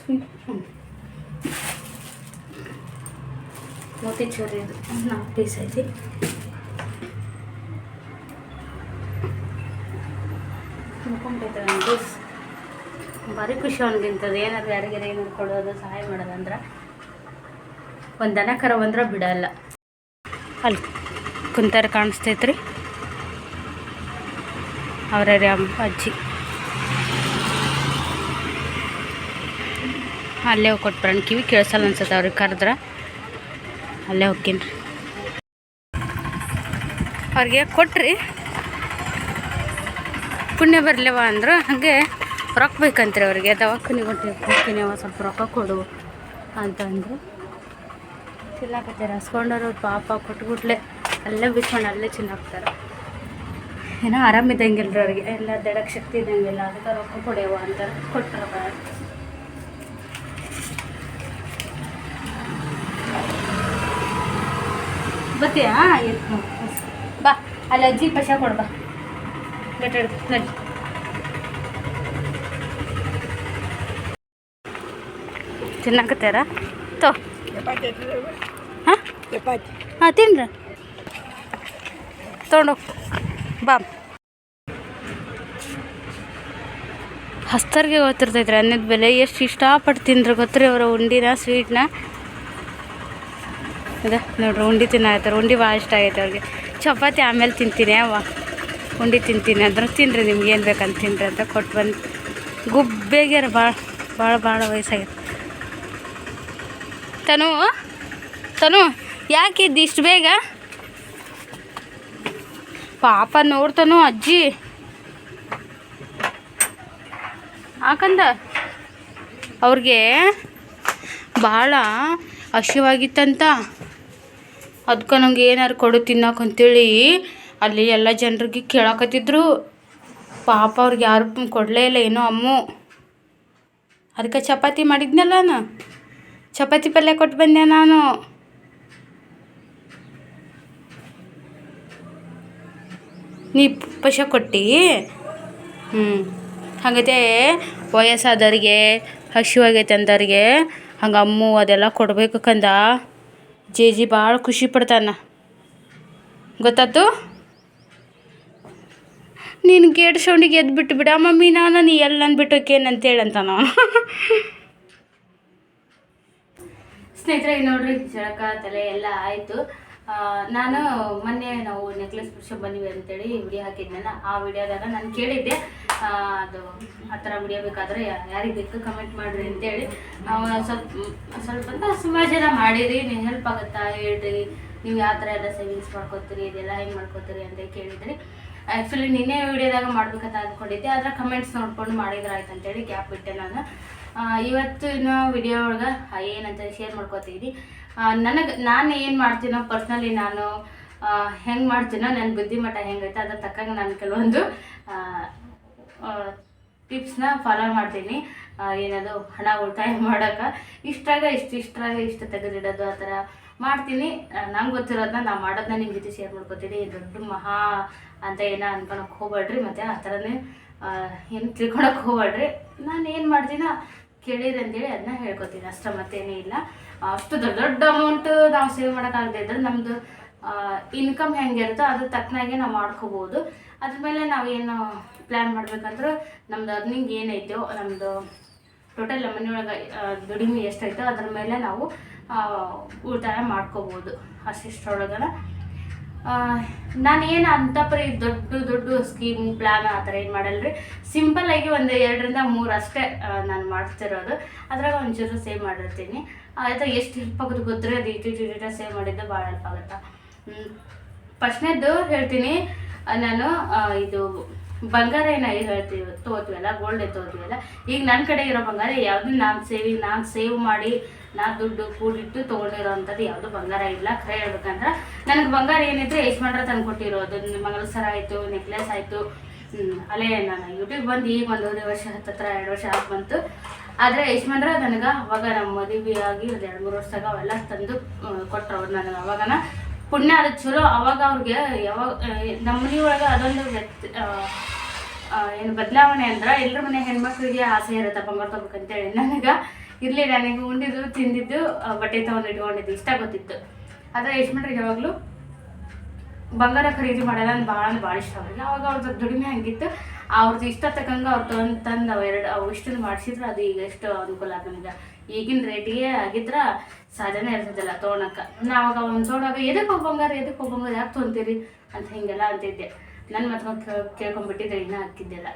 ಸ್ವೀಟ್ ಹ್ಞೂ ಮೋತಿಚೂರಿ ಇದು ನಾಲ್ಕು ಪೀಸ್ ಐತಿ think. ಭಾರಿ ಖುಷಿ ಅವ್ನಿಗಿಂತದ್ದು ಏನಾದ್ರು ಯಾರಿಗಾರ ಏನಾದ್ರು ಕೊಡೋದು, ಸಹಾಯ ಮಾಡೋದಂದ್ರೆ ಒಂದು ದನ ಕರ ಬಂದ್ರೆ ಬಿಡಲ್ಲ. ಅಲ್ಲಿ ಕುಂತಾರ ಕಾಣಿಸ್ತೈತ್ರಿ. ಅವರ ಅಜ್ಜಿ. ಅಲ್ಲೇ ಹೋಗಿ ಕೊಟ್ಬಿಡೋಣ ಕಿವಿ ಕೇಳಿಸಲ್ಲ ಅನ್ಸುತ್ತೆ ಅವ್ರಿಗೆ ಕರೆದ್ರೆ. ಅಲ್ಲೇ ಹೋಗ್ತೀನಿ. ರೀ ಅವ್ರಿಗೆ ಕೊಟ್ರಿ. ಪುಣ್ಯ ಬರಲಿವ ಅಂದ್ರೆ ಹಾಗೆ ರೊಕ್ಕ ಬೇಕಂತ್ರಿ ಅವ್ರಿಗೆ. ದವಾಖಾನಿಗೆ ಹೊಂಟಿ ಹೋಗ್ತೀನಿ ಅವ ಸ್ವಲ್ಪ ರೊಕ್ಕ ಕೊಡು ಅಂತ ಅಂದ್ರು. ಚಿಲ್ಲಾಕತ್ತಾರೆ ಹಸ್ಕೊಂಡವ್ರು ಪಾಪ ಕೊಟ್ಬಿಟ್ಲೆ ಅಲ್ಲೇ ಬಿಚ್ಕೊಂಡು ಅಲ್ಲೇ ಚಿನ್ನಾಕ್ತಾರೆ ಏನೋ ಆರಾಮಿದ್ದಂಗಿಲ್ಲ ರೀ ಅವ್ರಿಗೆ. ಎಲ್ಲ ದಡಕ್ಕೆ ಶಕ್ತಿ ಇದ್ದಂಗಿಲ್ಲ. ಅದಕ್ಕೆ ರೊಕ್ಕ ಕೊಡೆಯವ ಅಂತ ಕೊಟ್ಟರಪ್ಪ ಬತ್ತೀಯಾ ಎಲ್ಲಿ ಹ್ಞೂ ಬಾ ಅಲ್ಲಿ ಅಜ್ಜಿ ಪಶ ಕೊಡ್ಬ ಗಟ್ಟ ನಡಿ ತಿನ್ನಕತ್ತಾರ? ತೋ. ಹಾಂ? ಹಾಂ ತಿನ್ರಿ. ತೊಗೊಂಡು ಬಾ. ಹಸ್ತರಿಗೆ ಗೊತ್ತಿರ್ತೈತ್ರಿ ಅನ್ನದ ಬೆಲೆ. ಎಷ್ಟು ಇಷ್ಟಪಟ್ಟು ತಿಂದ್ರೆ ಗೊತ್ತ್ರಿ ಅವರ ಉಂಡಿನ ಸ್ವೀಟ್ನ? ಅದ ನೋಡ್ರಿ ಉಂಡಿ ತಿನ್ನ ಉಂಡಿ ಭಾಳ ಇಷ್ಟ ಆಗೈತೆ ಅವ್ರಿಗೆ. ಚಪಾತಿ ಆಮೇಲೆ ತಿಂತೀನಿ, ಅವ. ಉಂಡಿ ತಿಂತೀನಿ. ಅಂದ್ರೆ ತಿನ್ನಿರಿ ನಿಮ್ಗೆ ಏನು ಬೇಕಂತ ತಿನ್ರಿ ಅಂತ ಕೊಟ್ಟು ಬಂದು. ಗುಬ್ಬೇಗ್ಯಾರ ಭಾಳ ಭಾಳ ಭಾಳ ವಯಸ್ಸಾಗೈತೆ ತನು ತನು, ಯಾಕೆ ಇದ್ದಿಷ್ಟು ಬೇಗ? ಪಾಪ ನೋಡ್ತಾನು ಅಜ್ಜಿ. ಹಾಕಂದ ಅವ್ರಿಗೆ ಭಾಳ ಹಸಿವಾಗಿತ್ತಂತ. ಅದಕ್ಕೆ ನಂಗೆ ಏನಾರು ಕೊಡು ತಿನ್ನೋಕೆ ಅಂತೇಳಿ ಅಲ್ಲಿ ಎಲ್ಲ ಜನರಿಗೆ ಕೇಳಾಕತ್ತಿದ್ರು. ಪಾಪ ಅವ್ರಿಗೆ ಯಾರು ಕೊಡಲೇ ಇಲ್ಲ, ಏನೋ ಅಮ್ಮು. ಅದಕ್ಕೆ ಚಪಾತಿ ಮಾಡಿದ್ನಲ್ಲ ನಾನು ಚಪಾತಿ ಪಲ್ಯ ಕೊಟ್ಟು ಬಂದೆ ನಾನು. ನೀ ಪಶ ಕೊಟ್ಟು? ಹ್ಞೂ ಹಾಗೈತೆ ವಯಸ್ಸಾದವ್ರಿಗೆ ಹಸಿವಾಗೈತೆ ಅಂದವ್ರಿಗೆ ಹಂಗೆ ಅಮ್ಮು ಅದೆಲ್ಲ ಕೊಡಬೇಕು ಕಂದ. ಜೆ ಜಿ ಭಾಳ ಖುಷಿ ಪಡ್ತಾನ. ಗೊತ್ತಾತು ನೀನು ಗೇಟ್ ಸೌಂಡಿಗೆ ಎದ್ದು ಬಿಟ್ಟು ಬಿಡ ಮಮ್ಮಿ, ನಾನು, ನೀ ಎಲ್ಲ ಅಂದ್ಬಿಟ್ಟೋಕೇನು ಅಂತೇಳಂತ ನಾನು. ಸ್ನೇಹಿತರೆ ನೋಡ್ರಿ, ಜಳಕ, ತಲೆ ಎಲ್ಲ ಆಯಿತು. ನಾನು ಮೊನ್ನೆ ನಾವು ನೆಕ್ಲೆಸ್ ಬಿಡ್ಸೋ ಬಂದಿವಿ ಅಂತೇಳಿ ವಿಡಿಯೋ ಹಾಕಿದ್ನಲ್ಲ, ಆ ವಿಡಿಯೋದಾಗ ನಾನು ಕೇಳಿದ್ದೆ. ಅದು ಆ ಥರ ವಿಡಿಯೋ ಬೇಕಾದ್ರೆ ಯಾರಿಗೆ ಬೇಕು ಕಮೆಂಟ್ ಮಾಡಿರಿ ಅಂತೇಳಿ. ಸ್ವಲ್ಪ ಸ್ವಲ್ಪ ಅಂತ ಸುಮಾರು ಜನ ಮಾಡಿರಿ, ನೀವು ಹೆಲ್ಪ್ ಆಗುತ್ತಾ ಹೇಳ್ರಿ. ನೀವು ಯಾವ ಥರ ಎಲ್ಲ ಸೇವಿಂಗ್ಸ್ ಮಾಡ್ಕೋತೀರಿ, ಇದೆಲ್ಲ ಹೆಂಗೆ ಮಾಡ್ಕೋತೀರಿ ಅಂತ ಕೇಳಿದ್ರಿ. ಆ್ಯಕ್ಚುಲಿ ನಿನ್ನೆ ವಿಡಿಯೋದಾಗ ಮಾಡ್ಬೇಕಂತ ಅಂದ್ಕೊಂಡಿದ್ದೆ. ಆದ್ರೆ ಕಮೆಂಟ್ಸ್ ನೋಡ್ಕೊಂಡು ಮಾಡಿದ್ರೆ ಆಯ್ತು ಅಂತೇಳಿ ಗ್ಯಾಪ್ ಬಿಟ್ಟೆ ನಾನು. ಇವತ್ತಿನ ವಿಡಿಯೋ ಒಳಗೆ ಏನಂತ ಶೇರ್ ಮಾಡ್ಕೋತೀನಿ. ನನಗೆ, ನಾನು ಏನು ಮಾಡ್ತೀನೋ ಪರ್ಸ್ನಲಿ ನಾನು ಹೆಂಗೆ ಮಾಡ್ತೀನೋ ನನ್ನ ಬುದ್ಧಿಮಟ್ಟ ಹೆಂಗೈತೆ ಅದ್ರ ತಕ್ಕಂಗೆ ನಾನು ಕೆಲವೊಂದು ಟಿಪ್ಸ್ನ ಫಾಲೋ ಮಾಡ್ತೀನಿ. ಏನದು, ಹಣ ಉಳಿತಾಯ ಮಾಡೋಕೆ. ಇಷ್ಟಾಗ ಇಷ್ಟು ಇಷ್ಟಾಗ ಇಷ್ಟು ತೆಗೆದಿಡೋದು ಆ ಥರ ಮಾಡ್ತೀನಿ. ನಂಗೆ ಗೊತ್ತಿರೋದನ್ನ ನಾ ಮಾಡೋದನ್ನ ನಿಮ್ಮ ಜೊತೆ ಶೇರ್ ಮಾಡ್ಕೊತೀನಿ. ದೊಡ್ಡ ಮಹಾ ಅಂತ ಏನೋ ಅನ್ಕೊಳಕ್ಕೆ ಹೋಗ್ಬೇಡ್ರಿ ಮತ್ತು ಆ ಥರನೇ ಏನು ತಿಳ್ಕೊಳಕ್ಕೆ ಹೋಗ್ಬೇಡ್ರಿ. ನಾನು ಏನು ಮಾಡ್ತೀನ? ಕೇಳಿರಿ ಅಂತೇಳಿ ಅದನ್ನ ಹೇಳ್ಕೊತೀನಿ. ಅಷ್ಟೇ ಮತ್ತೇನೇ ಇಲ್ಲ. ಅಷ್ಟು ದೊಡ್ಡ ದೊಡ್ಡ ಅಮೌಂಟ್ ನಾವು ಸೇವ್ ಮಾಡೋಕ್ಕಾಗದೇ ಇದ್ರೆ ನಮ್ಮದು ಇನ್ಕಮ್ ಹೆಂಗಿರುತ್ತೋ ಅದ್ರ ತಕ್ಕನಾಗೆ ನಾವು ಮಾಡ್ಕೋಬೋದು. ಅದ್ರ ಮೇಲೆ ನಾವು ಏನು ಪ್ಲ್ಯಾನ್ ಮಾಡ್ಬೇಕಂದ್ರೆ ನಮ್ದು ಅರ್ನಿಂಗ್ ಏನೈತೋ ನಮ್ಮದು ಟೋಟಲ್ ಮನೆಯೊಳಗೆ ದುಡಿಮೆ ಎಷ್ಟೈತೋ ಅದ್ರ ಮೇಲೆ ನಾವು ಉಳಿತಾಯ ಮಾಡ್ಕೋಬೋದು. ಅಷ್ಟಿಷ್ಟರೊಳಗನ ನಾನು ಏನು ಅಂತ ಪರಿ ದೊಡ್ಡ ದೊಡ್ಡ ಸ್ಕೀಮ್ ಪ್ಲಾನ್ ಆ ಥರ ಏನು ಮಾಡಲ್ರಿ? ಸಿಂಪಲ್ ಆಗಿ ಒಂದು ಎರಡರಿಂದ ಮೂರು ಅಷ್ಟೇ ನಾನು ಮಾಡ್ತಿರೋದು. ಅದ್ರಾಗ ಒಂಚೂರು ಸೇವ್ ಮಾಡಿರ್ತೀನಿ. ಆಯ್ತಾ, ಎಷ್ಟು ಹೆಲ್ಪ್ ಆಗೋದು ಗೊತ್ತರೆ? ಅದು ಇಟ್ಟು ಇಟ್ಟು ಸೇವ್ ಮಾಡಿದ್ದು ಭಾಳ ಹೆಲ್ಪ್ ಆಗುತ್ತೆ? ಫಸ್ಟ್ನೇದ್ದು ಹೇಳ್ತೀನಿ. ನಾನು ಇದು ಬಂಗಾರ ಏನ ಹೇಳ್ತೀವಿ ತೋತೀವಲ್ಲ ಗೋಲ್ಡ್ ತೋತೀವಲ್ಲ ಈಗ ನನ್ನ ಕಡೆ ಇರೋ ಬಂಗಾರ ಯಾವುದು? ನಾನು ಸೇವಿಂಗ್ ನಾನು ಸೇವ್ ಮಾಡಿ ನಾ ದುಡ್ಡು ಕೂಡಿಟ್ಟು ತೊಗೊಂಡಿರೋ ಅಂಥದ್ದು ಯಾವುದು ಬಂಗಾರ ಇಲ್ಲ. ಖರೆ ಹೇಳ್ಬೇಕಂದ್ರೆ ನನಗೆ ಬಂಗಾರ ಏನಿದ್ರೆ ಯಜಮಾನ್ರ ತಂದು ಕೊಟ್ಟಿರೋದು ಮಂಗಲಸರ ಆಯಿತು, ನೆಕ್ಲೆಸ್ ಆಯಿತು. ಅಲ್ಲೇ ನಾನು ಯೂಟ್ಯೂಬ್ ಬಂದು ಈಗ ಒಂದೂವರೆ ವರ್ಷ ಹತ್ತತ್ರ ಎರಡು ವರ್ಷ ಆಗಿ ಬಂತು. ಆದರೆ ಯಜಮಾನ್ರ ನನಗೆ ಅವಾಗ ನಮ್ಮ ಮದುವೆ ಆಗಿ ಒಂದು ಎರಡು ಮೂರು ವರ್ಷದಾಗ ಅವೆಲ್ಲ ತಂದು ಕೊಟ್ಟರು ಅವ್ರು ನನಗೆ. ಅವಾಗನ ಪುಣ್ಯ ಅದು ಚಲೋ. ಅವಾಗ ಅವ್ರಿಗೆ ಯಾವಾಗ ನಮ್ಮ ಮನೆ ಒಳಗೆ ಅದೊಂದು ವ್ಯಕ್ತಿ ಏನು ಬದಲಾವಣೆ ಅಂದ್ರೆ ಎಲ್ಲರ ಮನೆ ಹೆಣ್ಮಕ್ಳಿಗೆ ಆಸೆ ಇರುತ್ತೆ ಬಂಗಾರ ತಗೋಬೇಕಂತೇಳಿ. ನನಗೆ ಇರಲಿ, ನನಗೆ ಉಂಡಿದ್ದು, ತಿಂದಿದ್ದು ಬಟ್ಟೆ ತಗೊಂಡು ಇಟ್ಕೊಂಡಿದ್ದು, ಇಷ್ಟ ಗೊತ್ತಿತ್ತು. ಆದರೆ ಯಜಮಾನ್ರಿಗೆ ಯಾವಾಗಲೂ ಬಂಗಾರ ಖರೀದಿ ಮಾಡಲ್ಲ ಅಂದ್ರೆ ಭಾಳ ಅಂದ್ರೆ ಭಾಳ ಇಷ್ಟ ಅವ್ರಿಗೆ. ಅವಾಗ ಅವ್ರದ್ದು ದುಡಿಮೆ ಹಂಗಿತ್ತು. ಅವ್ರದ್ದು ಇಷ್ಟ ತಕ್ಕಂಗೆ ಅವ್ರು ತಂದು ತಂದು ಅವು ಎರಡು, ಅವು ಇಷ್ಟನ್ನು ಮಾಡಿಸಿದ್ರು. ಅದು ಈಗ ಎಷ್ಟು ಅನುಕೂಲ ಆಗ ಈಗಿನ ರೇಟಿಗೆ ಆಗಿದ್ರೆ ಸಾಧ್ಯನೇ ಇರ್ತದಲ್ಲ ತೊಗೊಳಕ್ಕೆ. ನಾವಾಗ ಒಂದು ತೊಗೊಂಡಾಗ ಎದಕ್ಕೆ ಹೋಗಿ ಬಂಗಾರ ಎದಕ್ಕೆ ಹೋಗಿ ಬಂಗಾರ, ಯಾಕೆ ತೊಗೊಂತೀರಿ? ಅಂತ ಹಿಂಗೆಲ್ಲ ಅಂತಿದ್ದೆ. ನನ್ನ ಮಾತ್ರ ಕೇಳ್ಕೊಂಬಿಟ್ಟಿದ್ರೆ ಇನ್ನೂ ಹಾಕಿದ್ದಿಲ್ಲ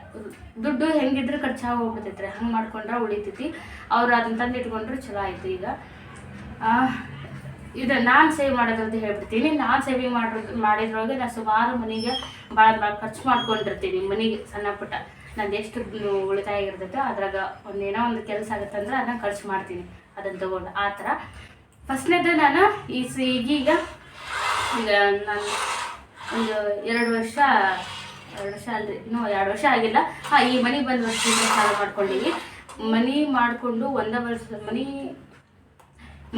ದುಡ್ಡು ಹೆಂಗಿದ್ರೆ ಖರ್ಚಾಗಿ ಹೋಗ್ಬಿಡ್ತೈತ್ರಿ ಹಂಗೆ ಮಾಡ್ಕೊಂಡ್ರೆ ಉಳಿತೈತಿ. ಅವ್ರು ಅದನ್ನ ತಂದು ಇಟ್ಕೊಂಡ್ರೆ ಚಲೋ ಆಯ್ತು ಈಗ. ಇದು ನಾನು ಸೇವ್ ಮಾಡೋದಂತ ಹೇಳ್ಬಿಡ್ತೀನಿ. ನಾನು ಸೇವಿಂಗ್ ಮಾಡೋದು ಮಾಡಿದ್ರೊಳಗೆ ನಾನು ಸುಮಾರು ಮನೆಗೆ ಭಾಳ ಭಾಳ ಖರ್ಚು ಮಾಡ್ಕೊಂಡಿರ್ತೀನಿ, ಮನೆಗೆ ಸಣ್ಣ ಪುಟ್ಟ. ನಂದು ಎಷ್ಟು ಉಳಿತಾಯ ಇರ್ತೈತೆ ಅದ್ರಾಗ ಒಂದು ಏನೋ ಒಂದು ಕೆಲಸ ಆಗುತ್ತಂದ್ರೆ ಅದನ್ನ ಖರ್ಚು ಮಾಡ್ತೀನಿ ಅದನ್ನು ತಗೊಂಡು. ಆ ಥರ ಫಸ್ಟ್ನೇದು ನಾನು ಈ ಈಗೀಗ ಈಗ ನಾನು ಒಂದು ಎರಡು ವರ್ಷ ಎರಡು ವರ್ಷ ಅಲ್ರಿ, ಇನ್ನೂ ಎರಡು ವರ್ಷ ಆಗಿಲ್ಲ. ಹಾಂ, ಈ ಮನೆಗೆ ಬಂದು ವರ್ಷದಿಂದ ಸಾಲ ಮಾಡ್ಕೊಂಡಿವಿ. ಮನೆ ಮಾಡಿಕೊಂಡು ಒಂದ ವರ್ಷ, ಮನೆ